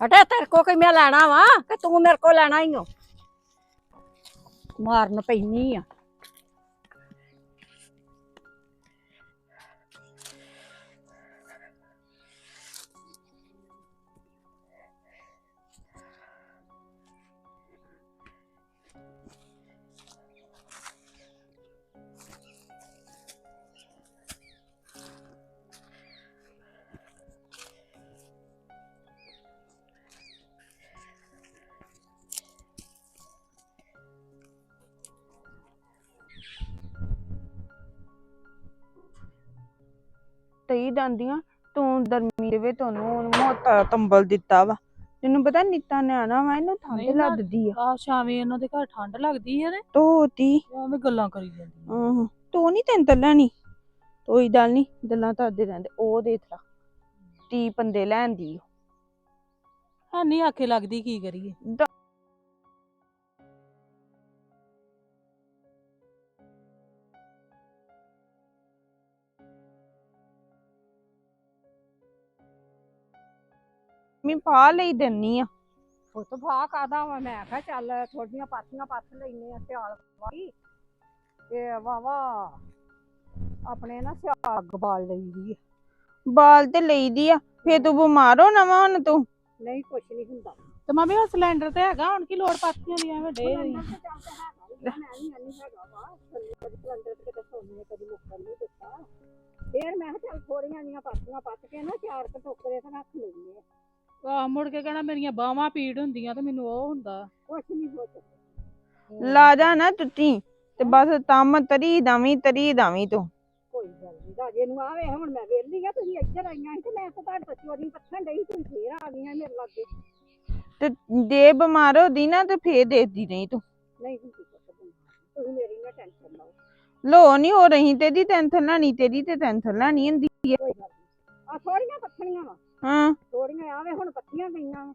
ਹਟੇ, ਤੇਰੇ ਕੋ ਕੋਈ ਮੈਂ ਲੈਣਾ ਵਾ, ਕਿ ਤੂੰ ਮੇਰੇ ਕੋ ਲੈਣਾ ਹੀ ਹੋ ਮਾਰਨ ਪੈਣੀ ਆ। ਤਈ ਦੰਦੀਆਂ ਤੂੰ ਦਰਮੀ ਦੇ ਵਿੱਚ ਤੁਹਾਨੂੰ ਮੋਟਾ ਕੰਬਲ ਦਿੱਤਾ ਵਾ। ਤੈਨੂੰ ਪਤਾ ਨਿੱਤਾ ਨਿਆਣਾ ਵਾ ਇਹਨੂੰ ਠੰਡ ਨਾ- ਲੱਗਦੀ ਆ। ਆ ਸ਼ਾਮੇ ਉਹਨਾਂ ਦੇ ਘਰ ਠੰਡ ਲੱਗਦੀ ਹੈ ਨੇ ਤੋਤੀ ਐਵੇਂ ਗੱਲਾਂ ਕਰੀ ਜਾਂਦੀ ਆਹ ਤੂੰ ਨਹੀਂ ਤੈਨੂੰ ਤਾਂ ਲੈਣੀ ਕੋਈ ਗੱਲ ਨਹੀਂ ਗੱਲਾਂ ਕਰਦੇ ਰਹਿੰਦੇ ਉਹ ਦੇਖ ਲਾ ਤੀ ਪੰਦੇ ਲੈਂਦੀ ਹੈ ਨਹੀਂ ਆਖੇ ਲੱਗਦੀ ਕੀ ਕਰੀਏ। ਮੈਂ ਪਾ ਲਈ ਦਿੰਨੀ ਆ। ਪੁੱਤ ਫਾ ਕਾਦਾ ਵਾ? ਮੈਂ ਕਿਹਾ ਚੱਲ ਥੋੜੀਆਂ ਪਾਥੀਆਂ ਪੱਥ ਲੈਨੇ ਆ ਸਿਆਲ ਵਾਲੀ। ਤੇ ਵਾਵਾ ਆਪਣੇ ਨਾ ਸਿਆਲ ਅੱਗ ਬਾਲ ਲਈ ਦੀ ਆ। ਬਾਲ ਤੇ ਲਈਦੀ ਆ ਫੇਰ ਤੂੰ ਬਿਮਾਰ ਹੋ ਨਾ ਵਾ ਹੁਣ ਤੂੰ। ਨਹੀਂ ਕੁਛ ਨਹੀਂ ਹੁੰਦਾ। ਤੇ ਮੰਮੀ ਉਹ ਸਿਲੰਡਰ ਤੇ ਹੈਗਾ ਹੁਣ ਕੀ ਲੋੜ ਪਾਥੀਆਂ ਦੀ ਐਵੇਂ ਡੇ ਰਹੀ ਮੈਂ ਨਹੀਂ ਨਹੀਂ ਹੈਗਾ ਵਾ। ਕਦੀ ਸਿਲੰਡਰ ਤੇ ਕਿਤੇ ਸੋਨੇ ਕਦੀ ਮੁੱਕਣ ਨਹੀਂ ਦਿੱਤਾ। ਫੇਰ ਮੈਂ ਕਿਹਾ ਚੱਲ ਥੋੜੀਆਂ ਜੀਆਂ ਪਾਥੀਆਂ ਪੱਥ ਕੇ ਨਾ ਚਾਰ ਕੁ ਟੋਕਰੇ ਤੇ ਰੱਖ ਲੈਂਦੇ ਆ। ਆ ਮੁੜ ਕੇ ਕਹਿਣਾ ਮੇਰੀਆਂ ਬਾਹਾਂ ਪੀੜ ਹੁੰਦੀਆਂ ਤੇ ਮੈਨੂੰ ਉਹ ਹੁੰਦਾ। ਕੁਛ ਨਹੀਂ ਹੋ ਸਕਦਾ। ਲਾ ਜਾ ਨਾ ਟੁੱਟੀ ਤੇ ਬਸ ਤੰਮ ਤਰੀ ਦਵੀਂ ਤਰੀ ਦਵੀਂ ਤੂੰ। ਕੋਈ ਗੱਲ ਨਹੀਂ ਰਾਜੇ ਨੂੰ ਆਵੇ ਹੁਣ ਮੈਂ ਵੇਲੀ ਆ ਤੁਸੀਂ ਇੱਧਰ ਆਈਆਂ ਸੀ ਤੇ ਮੈਂ ਤਾਂ ਤੁਹਾਡੇ ਤੋਂ ਚੋਰੀ ਪੱਥਣ ਡਈ ਤੁਸੀਂ ਫੇਰ ਆ ਗਈਆਂ ਮੇਰੇ ਲਾਗੇ। ਤੇ ਜੇ ਬਿਮਾਰ ਹੋਦੀ ਨਾ ਤੇ ਫੇਰ ਦੇਖਦੀ ਨਹੀਂ ਤੂੰ। ਨਹੀਂ ਤੁਸੀਂ ਪੁੱਤ ਬਿਮਾਰ। ਤੁਸੀਂ ਮੇਰੀ ਨਾ ਟੈਨਸ਼ਨ ਲਓ। ਲੋ ਨਹੀਂ ਹੋ ਰਹੀ ਤੇਰੀ ਟੈਨਸ਼ਨ ਲੈਣੀ ਤੇਰੀ ਤੇ ਟੈਨਸ਼ਨ ਲੈਣੀ ਹੁੰਦੀ। ਆ ਨਹੀਂ ਆ ਥੋੜੀਆਂ ਪੱਥਣੀਆਂ ਵਾ। ਹਾਂ। ਥੋੜੀਆਂ ਆਵੇ ਹੁਣ ਪੱਥੀਆਂ ਗਈਆਂ। ਵਾਂ।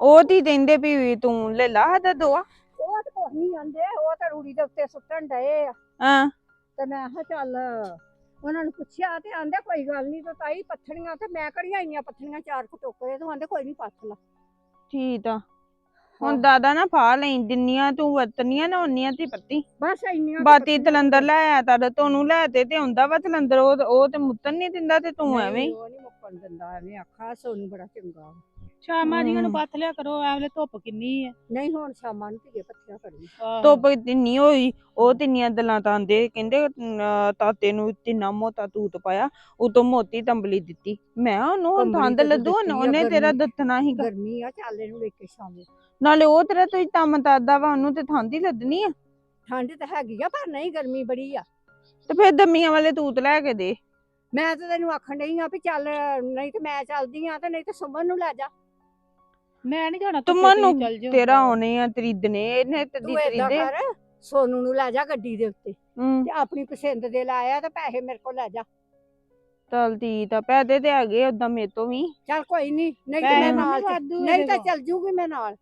ਉਹ ਤੀ ਕਹਿੰਦੇ ਵੀ ਤੂੰ ਲੈ ਲਾ ਦਾ ਦੋਆ। ਉਹ ਤਾਂ ਕੁਛ ਨਹੀਂ ਆਂਦੇ ਉਹ ਤਾਂ ਰੂੜੀ ਦੇ ਉੱਤੇ ਸੁੱਟਣ ਡਏ ਆ। ਹਾਂ। ਤੇ ਮੈਂ ਕਿਹਾ ਚੱਲ ਉਹਨਾਂ ਨੂੰ ਪੁੱਛਿਆ ਤੇ ਆਂਦੇ ਕੋਈ ਗੱਲ ਨਹੀਂ ਤੇ ਤਾਈ ਪੱਥਣੀਆਂ ਤੇ ਮੈਂ ਕੜੀਆਂ ਆਈਆਂ ਪੱਥਣੀਆਂ ਚਾਰ ਕੁ ਟੋਕਰੇ ਤੇ ਆਂਦੇ ਕੋਈ ਨਹੀਂ ਪੱਥ ਲਾ। ਠੀਕ ਆ। ਹੁਣ ਦਾਦਾ ਨਾ ਫਾ ਲਈ ਜਿੰਨੀਆਂ ਤੂੰ ਵਰਤਨੀਆਂ ਨਾ ਉਨੀਆਂ ਤੀ ਪੱਤੀ ਬਸ ਇੰਨੀਆਂ ਕੁ ਬਾਤੀ ਪੱਥੀਆਂ ਤਲੰਦਰ ਲੈ ਆਇਆ ਤਦ ਤੁਹਾਨੂੰ ਲੈ ਤੇ ਤੇ ਆਉਂਦਾ ਵਾ ਤਲੰਦਰ ਉਹ ਉਹ ਤੇ ਮੁੱਤਨ ਨਹੀਂ ਦਿੰਦਾ ਤੇ ਤੂੰ ਨਹੀਂ, ਐਵੇਂ ਹੀ। ਉਹ ਨਹੀਂ ਮੁੱਕਣ ਦਿੰਦਾ ਐਵੇਂ ਆਖਾ ਸੋਨੂੰ ਬੜਾ ਚੰਗਾ ਵਾ। ਸ਼ਾਮਾਂ ਜੀਆਂ ਨੂੰ ਹਮ। ਪੱਥ ਲਿਆ ਕਰੋ ਐਵੇਂ ਧੁੱਪ ਕਿੰਨੀ ਹੈ ਨਹੀਂ ਹੁਣ ਸ਼ਾਮਾਂ ਨੂੰ ਧੀਏ ਪੱਥੀਆਂ ਕਰਨੀ। ਧੁੱਪ ਤਿੰਨੀ ਹੋਈ ਉਹ ਤਿੰਨੀਆਂ ਦਲਾਂ ਤਾਂ ਆਂਦੇ ਕਹਿੰਦੇ ਤਾਤੇ ਨੂੰ ਤਿੰਨਾ ਮੋਟਾ ਤੂਤ ਪਾਇਆ ਉਤੋਂ ਮੋਤੀ ਤੰਬਲੀ ਦਿੱਤੀ ਮੈਂ ਕਿਹਾ ਉਹਨੂੰ ਹੁਣ ਠੰਡ ਤਾਂ ਲੱਦੂ ਦਿੱਤੀ ਆ, ਉਹਨੇ ਤੇਰਾ ਗਰਮੀ। ਦੱਤਣਾ ਸੀਗਾ ਗਰਮੀ ਆ ਚੱਲ ਇਹਨੂੰ ਲੈ ਕੇ ਸ਼ਾਮੇ ਨਾਲੇ ਉਹ ਤੇਰਾ ਤੁਸੀਂ ਤੰਮ ਤਾਦਾ ਵਾ ਉਹਨੂੰ ਤੇ ਹੀ ਲੱਦਣੀ ਆ ਠੰਡ ਤਾਂ ਹੈਗੀ ਆ ਪਰ ਨਹੀਂ ਗਰਮੀ ਬੜੀ ਆ ਤੇ ਫਿਰ ਦਮੀਆਂ ਵਾਲੇ ਤੂਤ ਲੈ ਕੇ ਦੇ ਮੈਂ ਤਾਂ ਤੈਨੂੰ ਆਖਣ ਡਈ ਆ ਵੀ ਚੱਲ ਨਹੀਂ ਤੇ ਮੈਂ ਚੱਲਦੀ ਆ ਤੇ ਨਹੀਂ ਤੇ ਸੁਮਨ ਨੂੰ ਲੈ ਜਾ ਮੈਂ ਨਹੀਂ ਜਾਣਾ ਤੂੰ ਧੁੱਪੇ ਤੁਸੀਂ ਮੈਨੂੰ ਚੱਲ ਜਾਓ। ਤੇਰਾ ਆਉਣੇ ਆ ਤਰੀਦਨੇ ਇਹਨੇ ਤੇ ਤੂੰ ਏਦਾਂ ਤਰੀਦੇ ਕਰ ਸੋਨੂ ਨੂੰ ਲੈ ਜਾ ਗੱਡੀ ਦੇ ਉੱਤੇ ਹੂੰ ਤੇ ਆਪਣੀ ਪਸੰਦ ਦੇ ਲਾਇਆ ਤੇ ਪੈਸੇ ਮੇਰੇ ਕੋਲ ਲੈ ਜਾ ਚਲ ਠੀਕ ਆ ਪੈਦੇ ਤੇ ਹੈਗੇ ਓਦਾਂ ਮੇਰੇ ਤੋਂ ਵੀ ਚੱਲ ਕੋਈ ਨਹੀਂ ਨਹੀਂ ਤੇ ਮੈਂ ਨਾਲ ਚੱਲ- ਵਾਧੂ ਨਹੀਂ ਤਾਂ। ਚੱਲ ਜੂਗੀ ਮੈਂ ਨਾਲ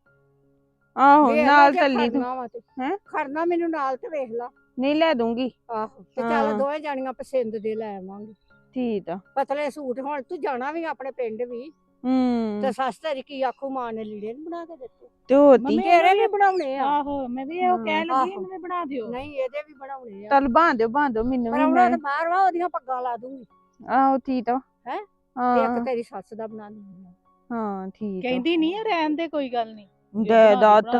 ਆਹੋ ਵੇਖ ਲਾ ਨਾਲ ਜੇ ਚੱਲੀ ਤੂੰ ਖੜਨਾ ਵਾ ਤੇ। ਹੈਂ? ਖੜਨਾ ਮੈਨੂੰ ਨਾਲ ਤੇ ਵੇਖ ਲਾ ਨਹੀਂ ਲੈ ਦੂੰਗੀ ਆਹੋ ਤੇ ਹਾਂ। ਚੱਲ ਦੋਵੇਂ ਜਾਣੀਆਂ ਪਸੰਦ ਦੇ ਲੈ ਆਵਾਂਗੇ ਠੀਕ ਆ। ਪਤਲੇ ਸੂਟ ਹੁਣ ਤੂੰ ਜਾਣਾ ਵੀ ਆਪਣੇ ਪਿੰਡ ਵੀ। ਹੂੰ। ਤੇ ਸੱਸ ਤੇਰੀ ਕੀ ਆਖੂ ਮਾਂ ਨੇ ਲੀੜੇ ਨੀ ਬਣਾ ਕੇ ਦਿੱਤੇ। ਤੇ ਹੋਤੀ ਮੰਮੀ ਤੇਰੇ ਵੀ ਬਣਾਉਣੇ ਆ। ਆਹੋ ਮੈਂ ਵੀ ਉਹ ਕਹਿ ਲੱਗੀ ਆਹੋ। ਮੈਨੂੰ ਵੀ ਬਣਾ ਦਿਓ। ਨਹੀਂ ਇਹਦੇ ਵੀ ਬਣਾਉਣੇ ਆ। ਚੱਲ ਬਾਂਧਿਓ ਬਾਂਧਿਓ ਮੈਨੂੰ ਪਰ ਵੀ ਉਹਨਾਂ ਮੈਂ। ਤੇ ਬਾਹਰ ਵਾ ਉਹਦੀਆਂ ਪੱਗਾਂ ਲਾ ਦੂੰਗੀ। ਆਹੋ ਠੀਕ ਆ। ਹੈਂ? ਤੇ ਹਾਂ। ਇੱਕ ਤੇਰੀ ਸੱਸ ਦਾ ਬਣਾ ਦੂੰਗੀ ਹਾਂ ਠੀਕ ਆ। ਕਹਿੰਦੀ ਨਹੀਂ ਆ ਰਹਿਣ ਦੇ ਕੋਈ ਗੱਲ ਨਹੀਂ ਦੇ ਦਾਤ।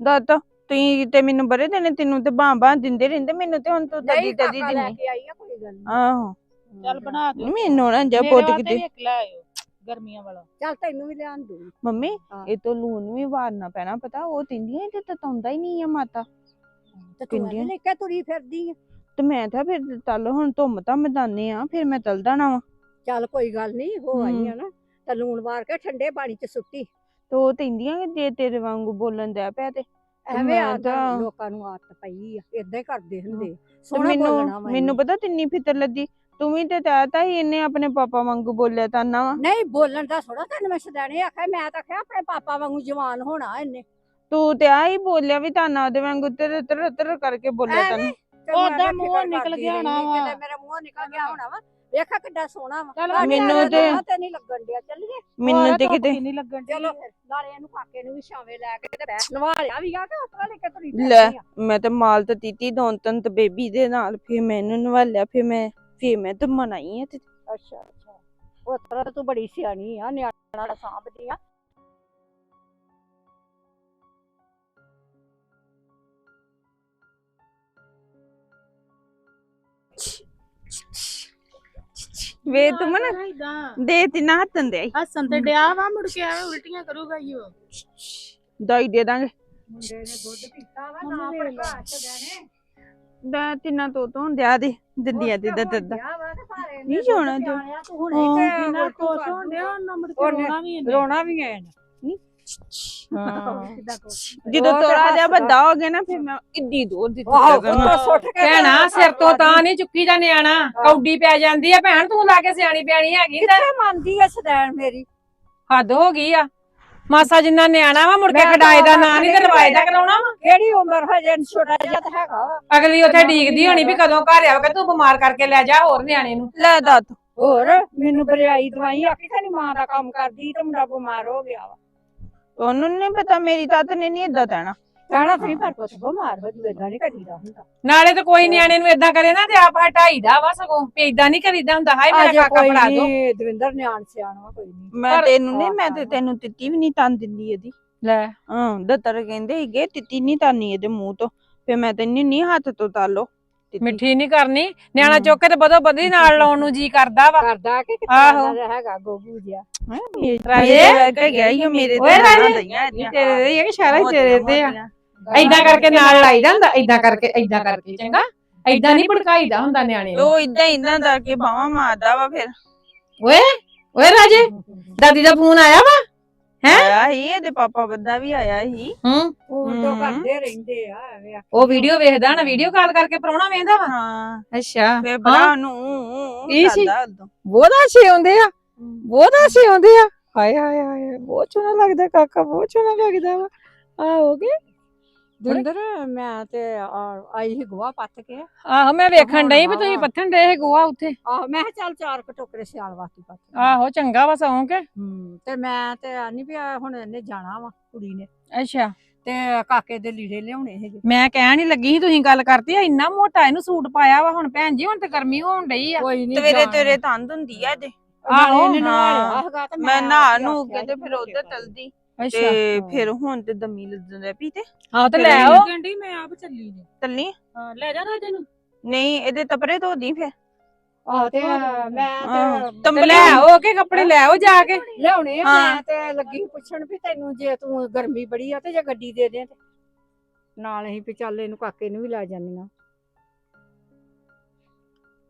ਦਾਤ ਤੁਸੀਂ ਤੇ ਮੈਨੂੰ ਬਰੇ ਦੇਣੇ ਤੈਨੂੰ ਤੇ ਬਾਂ ਬਾਂ ਦਿੰਦੇ ਰਹਿੰਦੇ ਮੈਨੂੰ ਤੇ ਹੁਣ ਤੂੰ ਤਦੀ ਤਦੀ ਲੈ ਦਿੰਨੀ। ਕੇ ਆਈ ਆ ਕੋਈ ਗੱਲ ਨਹੀਂ ਆਹੋ। ਚੱਲ ਬਣਾ ਦਿਓ। ਮੈਨੂੰ ਨਾ ਜਾ ਮੇਰੇ ਪੁੱਤ ਵਾਸਤੇ ਕਿਤੇ। ਵੀ ਇੱਕ ਲੈ ਆਇਓ ਗਰਮੀਆਂ ਵਾਲਾ। ਚੱਲ ਤੈਨੂੰ ਵੀ ਲਿਆਣ ਦੂੰਗੀ ਮੰਮੀ ਹਾਂ। ਇਹ ਤੋਂ ਲੂਣ ਵੀ ਵਾਰਨਾ ਪੈਣਾ ਪਤਾ ਉਹ ਤਿੰਦੀਆਂ ਇਹ ਤੇ ਤਤਾਉਂਦਾ ਹੀ ਨਹੀਂ ਆ ਮਾਤਾ। ਤੇ ਤੂੰ ਪਿੰਡੀਆਂ। ਐਵੇਂ ਲੈ ਕੇ ਤੁਰੀ ਫਿਰਦੀ ਆ। ਤੇ ਮੈਂ ਤਾਂ ਫਿਰ ਚੱਲ ਹੁਣ ਧੁੰਮ ਤਾਂ ਮੈਦਾਨੇ ਆ ਫਿਰ ਮੈਂ ਚੱਲ ਜਾਣਾ ਵਾ। ਚੱਲ ਕੋਈ ਗੱਲ ਨਹੀਂ ਹੋ ਆਈ ਹੂੰ। ਆ ਨਾ। ਤਾਂ ਲੂਣ ਵਾਰ ਕੇ ਠੰਡੇ ਪਾਣੀ 'ਚ ਸੁੱਟੀ। ਤੇ ਉਹ ਤਿੰਦੀਆਂ ਜੇ ਤੇਰੇ ਵਾਂਗੂ ਬੋਲਣ ਦਿਆ ਪਿਆ ਤੇ। ਐਵੇਂ ਮੈਂ ਆ ਤਾਂ- ਲੋਕਾਂ ਨੂੰ ਆਦਤ ਪਈ ਆ ਇਦਾਂ ਹੀ ਕਰਦੇ ਹੁੰਦੇ ਤੇ ਸੋਹਣਾ ਬੋਲਣਾ ਮੈਨੂੰ ਵਾ ਮੈਨੂੰ ਇਹਨੇ। ਪਤਾ ਤਿੰਨੀ ਫਿਤਰ ਲੱਗੀ। ਤੂੰ ਵੀ ਤੇ ਚਾਹਤਾ ਹੀ ਇਹਨੇ ਆਪਣੇ ਪਾਪਾ ਵਾਂਗੂ ਬੋਲਿਆ ਤਾਂ ਨਾ। ਨਹੀਂ ਬੋਲਣ ਦਾ ਥੋੜਾ ਤੈਨੂੰ ਮੈਂ ਸਦਾਣੇ ਆਖਿਆ ਮੈਂ ਤਾਂ ਆਖਿਆ ਆਪਣੇ ਪਾਪਾ ਵਾਂਗੂ ਜਵਾਨ ਹੋਣਾ ਇਹਨੇ। ਤੂੰ ਤੇ ਆ ਹੀ ਬੋਲਿਆ ਵੀ ਤਾਂ ਉਹਦੇ ਵਾਂਗੂ ਤਰ ਤਰ ਤਰ ਕਰਕੇ ਬੋਲਿਆ ਤੇ ਉਹਦਾ ਮੂੰਹੋਂ ਨਿਕਲ ਗਿਆ ਹੋਣਾ ਵਾ। ਕਿਤੇ ਮੇਰਾ ਮੂੰਹ ਨਿਕਲ ਗਿਆ ਹੋਣਾ ਵਾ। ਵੇਖਾ ਕਿੱਡਾ ਸੋਹਣਾ ਵਾ। ਮੈਨੂੰ ਤੇ- ਨਹੀਂ ਲੱਗਣ ਡਿਆ ਚੱਲੀਏ। ਮੈਨੂੰ ਤੇ ਕਿਤੇ ਨਹੀਂ ਲੱਗਣ ਡਈ। ਚਲੋ ਫਿਰ ਨਾਲੇ ਇਹਨੂੰ ਕਾਕੇ ਨੂੰ ਵੀ ਛਾਵੇਂ ਲੈ ਕੇ ਤੇ ਬਹਿ। ਨਵਾਲਿਆ ਵੀ ਆ ਕਿ ਉਸ ਵਾਲੇ ਕਿ ਤੁਰੀ ਲੈ। ਮੈਂ ਤੇ ਮਾਲ ਤੇ ਤੀਤੀ ਦੋਨ ਤਨ ਤੇ ਬੇਬੀ ਦੇ ਨਾਲ ਫਿਰ ਮੈਨੂੰ ਨਵਾਲਿਆ ਫਿਰ ਮੈਂ ਫਿਰ ਮੈਂ ਤੇ ਮਨਾਈ ਆ ਤੇ ਅੱਛਾ ਅੱਛਾ। ਉਹ ਤਰ੍ਹਾਂ ਤੂੰ ਬੜੀ ਸਿਆਣੀ ਆ ਨਿਆਣਾ ਦਾ ਸਾਂਭਦੀ ਆ। ਵੇ ਤੂੰ ਮਨ ਨਾ। ਦੇ ਤੀ ਨਾ ਹੱਥਨ ਦੇ। ਹੱਸਣ ਤੇ ਡਿਆ ਵਾ ਮੁੜ ਕੇ ਐਵੇਂ ਉਲਟੀਆਂ ਕਰੂਗਾ ਈ ਉਹ। ਦਾਈ ਦੇ ਦਾਂਗੇ। ਮੁੰਡੇ ਨੇ ਦੁੱਧ ਪੀਤਾ ਵਾ ਨਾ ਭੜਕਾ ਛੱਡਣੇ ਦਾ ਤਿੰਨਾ ਤੋਂ ਤੋਂ ਦਿਆ ਦੇ ਦੰਦੀਆਂ ਤੇ ਦਾ ਦੱਦਾ ਨਹੀਂ ਨਹੀਂ ਜਾਣਾ ਤੂੰ। ਹੁਣੇ ਹਾਂ, ਖੁਸ਼ ਕਰ ਹੋਣ ਡਿਆ ਉਹਨਾਂ ਮੁੜ ਕੇ ਰੋਣਾ ਵੀ ਇਹਨੇ ਰੋਣਾ ਵੀ ਹੈ ਜਦੋਂ ਤੋੜਾ ਹੱਸਦਾ। ਵੱਡਾ ਹੋ ਗਿਆ ਨਾ ਫਿਰ ਮੈਂ ਇੱਦੀ ਦੋ ਦਿੱਤੀ ਵਾਹ ਕਰਨਾ। ਸੁੱਟ ਕੇ ਭੈਣਾ ਸਿਰ ਤੋਂ ਤਾਂ ਨਹੀਂ ਚੁੱਕੀ ਦਾ ਨਿਆਣਾ। ਕੌਡੀ ਪੈ ਜਾਂਦੀ ਆ। ਭੈਣ ਤੂੰ ਲਾ ਕੇ ਸਿਆਣੀ ਪਿਆਣੀ ਹੈਗੀ ਤੇ। ਮੰਨਦੀ ਐ ਸਦੈਣ ਮੇਰੀ? ਹੱਦ ਹੋ ਗਈ ਆ। ਮਾਸਾ ਜਿੰਨਾ ਨਿਆਣਾ ਵਾ ਮੁੜ ਕੇ ਦਾ ਤਾਂ ਨਾਂ ਨਹੀਂ ਤੇ ਰਵਾਏ ਦਾ ਕਰਾਉਣਾ ਵਾ? ਕਿਹੜੀ ਉਮਰ ਹਜੇ ਛੋਟਾ ਜਿਹਾ ਤਾਂ ਹੈਗਾ ਵਾ। ਅਗਲੀ ਉੱਥੇ ਡੀਕਦੀ ਹੋਣੀ ਵੀ ਕਦੋਂ ਘਰ ਆਉਗਾ ਤੂੰ ਬਿਮਾਰ ਕਰਕੇ ਲੈ ਜਾ ਹੋਰ ਨਿਆਣੇ ਨੂੰ। ਲੈ ਦੱਤ ਹੋਰ ਮੈਨੂੰ ਬਰਿਆਈ ਦਵਾਈ ਆਖੀ ਤੇਰੀ ਮਾਂ ਦਾ ਕੰਮ ਕਰਦੀ ਤੇ ਮੁੰਡਾ ਬਿਮਾਰ ਹੋ ਗਿਆ ਵਾ। ਉਹਨੂੰ ਨਹੀਂ ਪਤਾ ਮੇਰੀ ਤੱਤ ਨੇ ਨਹੀਂ ਇਦਾਂ ਕਹਿਣਾ ਕਹਿਣਾ ਤੁਸੀਂ ਪਰ ਕੁਛ ਬਿਮਾਰ ਹੋ ਜੂਗਾ ਏਦਾਂ ਨਹੀਂ ਕਰੀਦਾ ਹੁੰਦਾ ਨਾਲੇ ਤੇ ਕੋਈ ਨਿਆਣੇ ਨੂੰ ਇਦਾਂ ਕਰੇ ਨਾ ਤੇ ਆਪ ਹਟਾਈਦਾ ਵਾ ਸਗੋਂ ਵੀ ਇਦਾਂ ਨਹੀਂ ਕਰੀਦਾ ਹੁੰਦਾ ਹਾਏ ਮੇਰਾ ਅਜੇ ਕਾਕਾ ਕੋਈ ਫੜਾ ਦੋ ਨਹੀਂ ਦਵਿੰਦਰ ਨਿਆਣ ਸਿਆਣਾ ਕੋਈ ਨਹੀਂ ਮੈਂ ਪਰ- ਤੈਨੂੰ ਨਹੀਂ ਮੈਂ ਤੇ। ਤੈਨੂੰ ਤਿੱਤੀ ਵੀ ਨਹੀਂ ਤਨ ਦਿੰਦੀ ਇਹਦੀ ਲੈ ਹਾਂ ਦੱਤਰ ਕਹਿੰਦੇ ਸੀਗੇ ਤਿੱਤੀ ਨਹੀਂ ਤਾਨੀ ਇਹਦੇ ਮੂੰਹ ਤੋਂ ਫਿਰ ਮੈਂ ਤੈਨੂੰ ਨਹੀਂ ਹੱਥ ਤੋਂ ਤਾਲੋ। ਮਿੱਠੀ ਨਹੀਂ ਕਰਨੀ ਨਿਆਣਾ। ਚੁੱਕ ਕੇ ਤੇ ਬਦੋ ਬਦੀ ਨਾਲ ਲਾਉਣ ਨੂੰ ਜੀ ਕਰਦਾ ਵਾ ਕਰਦਾ ਕਿ ਆਹੋ। ਕਿੱਥੇ ਹੈਗਾ ਗੋਗੂ ਜਿਹਾ ਹੈਂ, ਮੇਰੇ ਰਾਜੇ? ਵਰਗਾ ਗਿਆ ਹੀ ਮੇਰੇ ਓਏ ਤੇ ਰਾਜੇ? ਗੱਲਾਂ ਦਈਆਂ ਇਹਦੀਆਂ। ਤੇਰੇ ਇਹ ਇਸ਼ਾਰਾ ਮੋਟੀਆਂ, ਤੇਰੇ ਤੇ ਆ ਏਦਾਂ ਕਰਕੇ ਨਾਲ ਲਾਈਦਾ ਹੁੰਦਾ ਏਦਾਂ ਕਰਕੇ ਏਦਾਂ ਕਰਕੇ ਚੰਗਾ? ਏਦਾਂ ਨਹੀਂ ਭੜਕਾਈਦਾ ਹੁੰਦਾ ਨਿਆਣੇ ਨੂੰ। ਉਹ ਇਦਾਂ ਇਦਾਂ ਕਰਕੇ ਬਾਵਾ ਮਾਰਦਾ ਵਾ ਫਿਰ। ਓਏ ਓਏ ਰਾਜੇ ਦਾਦੀ ਦਾ ਫੋਨ ਆਇਆ ਵਾ? ਹੈਂ? ਆਇਆ ਸੀ ਇਹਦੇ ਪਾਪਾ ਬੰਦਾ ਵੀ ਆਇਆ ਸੀ। ਹੂੰ। ਫੋਨ ਤੋਂ। ਕਰਦੇ ਰਹਿੰਦੇ ਆ ਐਵੇਂ ਆ। ਉਹ ਵੀਡੀਓ ਵੇਖਦਾ ਨਾ ਵੀਡੀਓ ਕਾਲ ਕਰਕੇ ਪਰੋਣਾ ਵੇਂਦਾ ਵਾ? ਹਾਂ। ਅੱਛਾ ਫਿਰ ਭਰਾ ਨੂੰ ਇਹ ਸੀ। ਕਰਦਾ ਉਦੋਂ। ਬਹੁਤ ਅੱਛੇ ਆਉਂਦੇ ਆ ਬਹੁਤ ਅੱਛੇ ਆਉਂਦੇ ਆ। ਹਾਏ ਹਾਏ ਹਾਏ ਬਹੁਤ ਸੋਹਣਾ ਲੱਗਦਾ ਕਾਕਾ ਬਹੁਤ ਸੋਹਣਾ ਲੱਗਦਾ ਵਾ। ਆਓਗੇ ਮੈਂ ਤੇ ਆ- ਆਈ ਸੀ ਗੋਆ ਪੱਤ ਕੇ। ਆਹੋ ਮੈਂ ਵੇਖਣ ਡਈ ਵੀ ਤੁਸੀਂ ਹਾਂ। ਪੱਥਣ ਡੇ ਗੋਆ ਉੱਥੇ। ਆਹ ਮੈਂ ਕਿਹਾ ਚੱਲ ਚਾਰ ਕਟੋਕਰੇ ਸਿਆਲ ਵਾਸਤੇ ਪੱਤ ਆਹੋ ਚੰਗਾ ਵਾ ਸੌਂ ਕੇ। ਹੂੰ ਤੇ ਮੈਂ ਤੇ ਆਨੀ ਵੀ ਆ ਹੁਣ ਇਹਨੇ ਜਾਣਾ ਵਾ ਕੁੜੀ ਨੇ। ਅੱਛਾ। ਤੇ ਕਾਕੇ ਦੇ ਲੀੜੇ ਲਿਆਉਣੇ ਹੈਗੇ ਮੈਂ ਕਹਿਣ ਹੀ ਲੱਗੀ ਸੀ ਤੁਸੀਂ ਗੱਲ ਕਰਤੀ ਆ ਇੰਨਾ ਮੋਟਾ ਇਹਨੂੰ ਸੂਟ ਪਾਇਆ ਵਾ ਹੁਣ ਭੈਣ ਜੀ ਹੁਣ ਤੇ ਗਰਮੀ ਹੋਣ ਡਈ ਆ। ਕੋਈ ਨਹੀਂ ਤਵੇਰੇ ਤੇਰੇ ਤੰਦ ਹੁੰਦੀ ਆ ਜੇ। ਆਹੋ, ਇਹਨੇ ਨਵਾਲਿਆ ਹਾਂ। ਹੈਗਾ ਤੇ ਮੈਂ ਨਹਾ ਨੂੰ ਕੇ ਤੇ ਫਿਰ ਉੱਧਰ ਚਲਦੀ। ਤੇ ਫਿਰ ਹੁਣ ਤੇ ਦਮੀ ਲੱਜਣ ਦਾ ਪੀ ਤੇ। ਆਹੋ ਤੇ ਲੈ ਆਓ। ਕਹਿੰਦੀ ਮੈਂ ਆਪ ਚੱਲੀ ਨੇ ਤੱਲੀ ਹਾਂ ਲੈ ਜਾ ਰਾਜੇ ਨੂੰ। ਨਹੀਂ ਇਹਦੇ ਤਪਰੇ ਧੋਦੀ ਫਿਰ। ਆਹ ਤੇ ਮੈਂ ਹਾਂ, ਤੇ ਤੇ ਲੈ ਆਓ ਕੇ ਕੱਪੜੇ ਲੈ ਆਓ ਜਾ ਕੇ। ਲਿਆਉਣੇ ਆ ਹਾਂ। ਮੈਂ ਤੇ ਲੱਗੀ ਪੁੱਛਣ ਵੀ ਤੈਨੂੰ ਜੇ ਤੂੰ ਗਰਮੀ ਬੜੀ ਆ ਤੇ ਜੇ ਗੱਡੀ ਦੇ ਦੇ ਤੇ। ਨਾਲ ਅਸੀਂ ਵੀ ਚੱਲ ਇਹਨੂੰ ਕਾਕੇ ਨੂੰ ਵੀ ਲੈ ਜਾਂਦੀਆਂ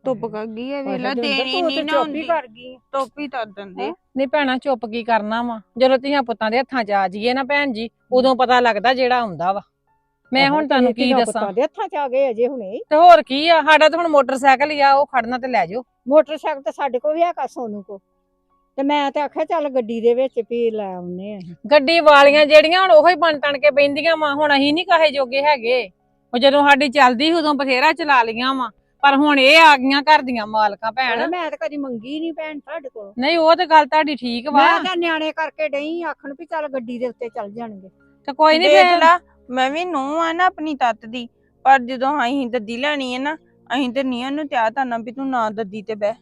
ਧੁੱਪ ਕਰ ਗਈ ਹੈ ਵੇਲਾ ਤੇਰੀ ਨਹੀਂ ਨਾ ਹੁੰਦੀ ਕਰ ਗਈ। ਹੀ ਤਰ ਦਿੰਦੇ। ਨਹੀਂ ਭੈਣਾ ਚੁੱਪ ਕੀ ਕਰਨਾ ਵਾ? ਜਦੋਂ ਧੀਆਂ ਪੁੱਤਾਂ ਦੇ ਹੱਥਾਂ 'ਚ ਆ ਜਾਈਏ ਨਾ ਭੈਣ ਜੀ ਉਦੋਂ ਪਤਾ ਲੱਗਦਾ ਜਿਹੜਾ ਹੁੰਦਾ ਵਾ। ਮੈਂ ਹੁਣ ਤੁਹਾਨੂੰ ਕੀ ਦੱਸਾਂ? ਦੇ ਹੱਥਾਂ ਚ ਆ ਗਏ ਅਜੇ ਹੁਣੇ। ਤੇ ਹੋਰ ਕੀ ਆ? ਸਾਡਾ ਤਾਂ ਹੁਣ ਮੋਟਰਸਾਈਕਲ ਹੀ ਆ ਉਹ ਖੜਨਾ ਤੇ ਲੈ ਜਾਓ। ਮੋਟਰਸਾਈਕਲ ਤਾਂ ਸਾਡੇ ਕੋਲ ਵੀ ਹੈਗਾ ਸੋਨੂ ਕੋ ਤੇ ਮੈਂ ਤੇ ਆਖਿਆ ਚੱਲ ਗੱਡੀ ਦੇ ਵਿੱਚ ਵੀ ਲੈ ਆਉਨੇ ਆ। ਗੱਡੀ ਵਾਲੀਆਂ ਜਿਹੜੀਆਂ ਹੁਣ ਉਹੋ ਹੀ ਬਣ ਤਣ ਕੇ ਬੈਂਦੀਆਂ ਵਾ ਹੁਣ ਅਸੀਂ ਨਹੀਂ ਕਾਹੇ ਜੋਗੇ ਹੈਗੇ। ਉਹ ਜਦੋਂ ਸਾਡੀ ਚੱਲਦੀ ਉਦੋਂ ਬਥੇਰਾ ਚਲਾ ਲੀਆਂ ਵਾ। ਪਰ ਹੁਣ ਇਹ ਆ ਗਈਆਂ ਘਰ ਦੀਆਂ ਮਾਲਕਾਂ ਭੈਣ। ਮੈਂ ਤਾਂ ਕਦੀ ਮੰਗੀ ਨਹੀਂ ਭੈਣ ਤੁਹਾਡੇ ਕੋਲ। ਨਹੀਂ ਉਹ ਤੇ ਗੱਲ ਤੁਹਾਡੀ ਠੀਕ ਵਾ। ਮੈਂ ਤਾਂ ਨਿਆਣੇ ਕਰਕੇ ਡਈ ਆਖਣ ਵੀ ਚੱਲ ਗੱਡੀ ਦੇ ਉੱਤੇ ਚੱਲ ਜਾਣਗੇ। ਤੇ ਕੋਈ ਨਹੀਂ ਦੇਖ ਲਾ ਮੈਂ ਵੀ ਨੂੰ ਆ ਨਾ ਆਪਣੀ ਤੱਤ ਦੀ ਪਰ ਜਦੋਂ ਅਸੀਂ ਦੱਦੀ ਲੈਣੀ ਹੈ ਨਾ ਅਸੀਂ ਤੇ ਨਹੀਂ ਉਹਨੂੰ ਤਿਆ ਤਾਂ ਨਾ ਵੀ ਤੂੰ ਨਾ ਦੱਦੀ ਤੇ ਬਹਿ।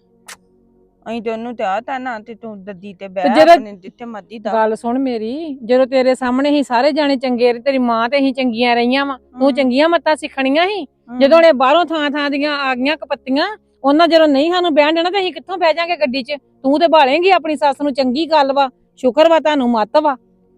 ਅਸੀਂ ਤੇ ਉਹਨੂੰ ਤਿਆ ਤਾਂ ਨਾ ਤੇ ਤੂੰ ਦੱਦੀ ਤੇ ਬਹਿ ਜਿਹੜਾ- ਆਪਣੇ ਜਿੱਥੇ ਮਰਦੀ ਦਾ ਗੱਲ ਸੁਣ ਮੇਰੀ ਜਦੋਂ ਤੇਰੇ ਸਾਹਮਣੇ ਹੀ ਸਾਰੇ ਜਾਣੇ ਚੰਗੇ ਰਹੇ ਤੇਰੀ ਮਾਂ ਤੇ ਅਸੀਂ ਚੰਗੀਆਂ ਰਹੀਆਂ ਵਾ ਤੂੰ ਚੰਗੀਆਂ ਮੱਤਾਂ ਸਿੱਖਣੀਆਂ ਸੀ। ਜਦੋਂ ਇਹ ਬਾਹਰੋਂ ਥਾਂ ਥਾਂ ਦੀਆਂ ਆ ਗਈਆਂ ਕਪੱਤੀਆਂ ਉਹਨਾਂ ਜਦੋਂ ਨਹੀਂ ਸਾਨੂੰ ਬਹਿਣ ਦੇਣਾ ਤੇ ਅਸੀਂ ਕਿੱਥੋਂ ਬਹਿ ਜਾਾਂਗੇ ਗੱਡੀ 'ਚ? ਤੂੰ ਤੇ ਭਾਲੇਂਗੀ ਆਪਣੀ ਸੱਸ ਨੂੰ ਚੰਗੀ ਗੱਲ ਵਾ ਸ਼ੁਕਰ ਵਾ ਤੁਹਾਨੂੰ ਮੱਤ ਵਾ।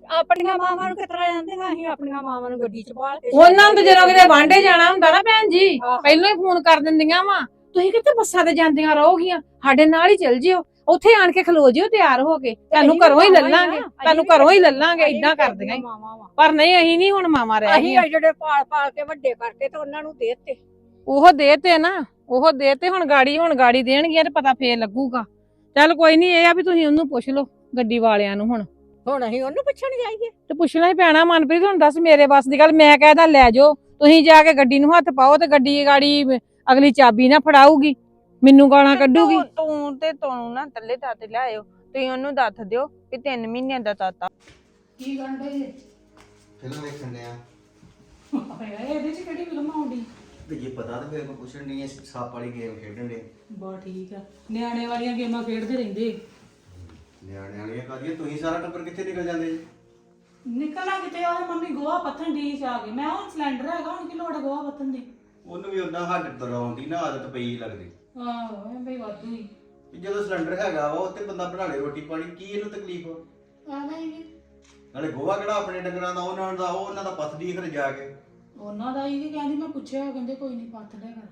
ਆਪਣੀਆਂ ਮਾਵਾਂ ਨੂੰ ਕਿਤਰਾ ਜਾਂਦੀਆਂ ਅਸੀਂ ਆਪਣੀਆਂ ਮਾਵਾਂ ਨੂੰ ਗੱਡੀ ਚ ਕੇ ਉਹਨਾਂ ਨੂੰ ਤਾਂ ਜਦੋਂ ਕਿਤੇ ਵਾਂਡੇ ਜਾਣਾ ਹੁੰਦਾ ਨਾ ਭੈਣ ਜੀ। ਪਹਿਲਾਂ ਹੀ ਫੋਨ ਕਰ ਦਿੰਦੀਆਂ ਵਾ। ਤੁਸੀਂ ਕਿੱਥੇ ਬੱਸਾਂ ਤੇ ਜਾਂਦੀਆਂ ਰਹੋਗੀਆਂ? ਸਾਡੇ ਨਾਲ ਹੀ ਚੱਲ ਜਿਓ। ਉੱਥੇ ਆਣ ਕੇ ਖਲੋ ਜਿਓ ਤਿਆਰ ਹੋ ਕੇ। ਤੁਹਾਨੂੰ ਘਰੋਂ ਹੀ ਲੱਲਾਂਗੇ। ਤੁਹਾਨੂੰ ਘਰੋਂ ਹੀ ਲੱਲਾਂਗੇ ਇਦਾਂ ਕਰਦੀਆਂ ਹੀ। ਮਾਵਾਂ। ਪਰ ਨਹੀਂ ਅਸੀਂ ਨਹੀਂ ਹੁਣ ਮਾਮਾ ਰਹਿ ਅਸੀਂ ਗਈਆਂ। ਜਿਹੜੇ ਪਾਲ ਪਾਲ ਕੇ ਵੱਡੇ ਕਰਕੇ ਤੇ ਉਹਨਾਂ ਨੂੰ ਦੇ ਦਿੱਤੇ। ਉਹ ਦੇ ਤੇ ਨਾ। ਉਹ ਦੇ ਤੇ ਹੁਣ ਗਾੜੀ ਹੁਣ ਗਾੜੀ ਦੇਣਗੀਆਂ ਤੇ ਪਤਾ ਫੇਰ ਲੱਗੂਗਾ। ਚੱਲ ਕੋਈ ਨਹੀਂ ਇਹ ਆ ਵੀ ਤੁਸੀਂ ਉਹਨੂੰ ਪੁੱਛ ਲਓ ਗੱਡੀ ਵਾਲਿਆਂ ਨੂੰ ਹੁਣ। ਹੁਣ ਅਸੀਂ ਉਹਨੂੰ ਪੁੱਛਣ ਜਾਈਏ। ਤੇ ਪੁੱਛਣਾ ਹੀ ਪੈਣਾ ਮਨਪ੍ਰੀਤ ਹੁਣ ਦੱਸ ਮੇਰੇ ਵੱਸ ਦੀ ਗੱਲ ਮੈਂ ਕਹਿਦਾ ਲੈ ਜਾਓ। ਤੁਸੀਂ ਜਾ ਕੇ ਗੱਡੀ ਨੂੰ ਹੱਥ ਪਾਓ ਤੇ ਗੱਡੀ ਗਾੜੀ ਅਗਲੀ ਚਾਬੀ ਨਾ ਫੜਾਊਗੀ ਮੈਨੂੰ ਗਾਲਾਂ ਕੱਢੂਗੀ ਤੂੰ- ਤੂੰ ਤੇ ਤੂੰ ਨਾ ਤੱਲੇ ਤਾਤੇ ਲਿਆਇਓ ਤੁਸੀਂ ਉਹਨੂੰ ਦੱਸ ਦਿਓ ਕਿ 3 ਮਹੀਨਿਆਂ ਦਾ ਤਾਤਾ ਕੀ ਗੰਡੇ ਫਿਲਮ ਵੇਖਣ ਦੇ ਆ ਇਹਦੇ ਚ ਕਿਹੜੀ ਫਿਲਮ ਆਉਂਦੀ? ਤੇ ਜੇ ਪਤਾ ਤਾਂ ਫਿਰ ਮੈਂ ਪੁੱਛਣ ਨਹੀਂ ਸੱਪ ਵਾਲੀ ਗੇਮ ਖੇਡਣ ਦੇ ਬਾ ਠੀਕ ਆ। ਨਿਆਣੇ ਵਾਲੀਆਂ ਗੇਮਾਂ ਖੇਡਦੇ ਰਹਿੰਦੇ। ਨਿਆਣੇ ਵਾਲੀਆਂ ਕਾਦੀਆਂ? ਤੁਸੀਂ ਸਾਰਾ ਟੱਬਰ ਕਿੱਥੇ ਨਿਕਲ ਜਾਂਦੇ? ਜੀ ਨਿਕਲਣਾ ਕਿਤੇ ਉਹ ਮੰਮੀ ਗੋਆ ਪੱਥਣ ਦੀ ਚ ਆ ਗਏ ਮੈਂ ਹੁਣ ਸਿਲੰਡਰ ਹੈਗਾ ਹੁਣ ਕੀ ਲੋੜ ਗੋਆ ਪੱਥਣ ਦੀ। ਉਹਨੂੰ ਵੀ ਉਹਨਾਂ ਹੱਡ ਦਰਾਉਣ ਦੀ ਨਾ ਆਦਤ ਪਈ ਲੱਗਦੀ। ਆਹੋ ਇਹ ਬਈ ਵਾਧੂ ਹੀ ਜਦੋਂ ਸਿਲੰਡਰ ਹੈਗਾ ਵਾ ਉੱਤੇ ਬੰਦਾ ਬਣਾ ਲੇ ਰੋਟੀ ਪਾਣੀ ਕੀ ਇਹਨੂੰ ਤਕਲੀਫ ਆ? ਹੀ ਨਾਲੇ ਗੋਹਾ ਕਿਹੜਾ ਆਪਣੇ ਡੰਗਰਾਂ ਦਾ ਉਹਨਾਂ ਦਾ ਉਹ ਉਹਨਾਂ ਦਾ ਪੱਥਦੀ ਘਰ ਜਾ ਕੇ। ਉਹਨਾਂ ਦਾ ਹੀ ਕਹਿੰਦੀ ਮੈਂ ਪੁੱਛਿਆ ਉਹ ਕਹਿੰਦੇ ਕੋਈ ਨਹੀਂ ਪੱਥ ਲਿਆ ਕਰ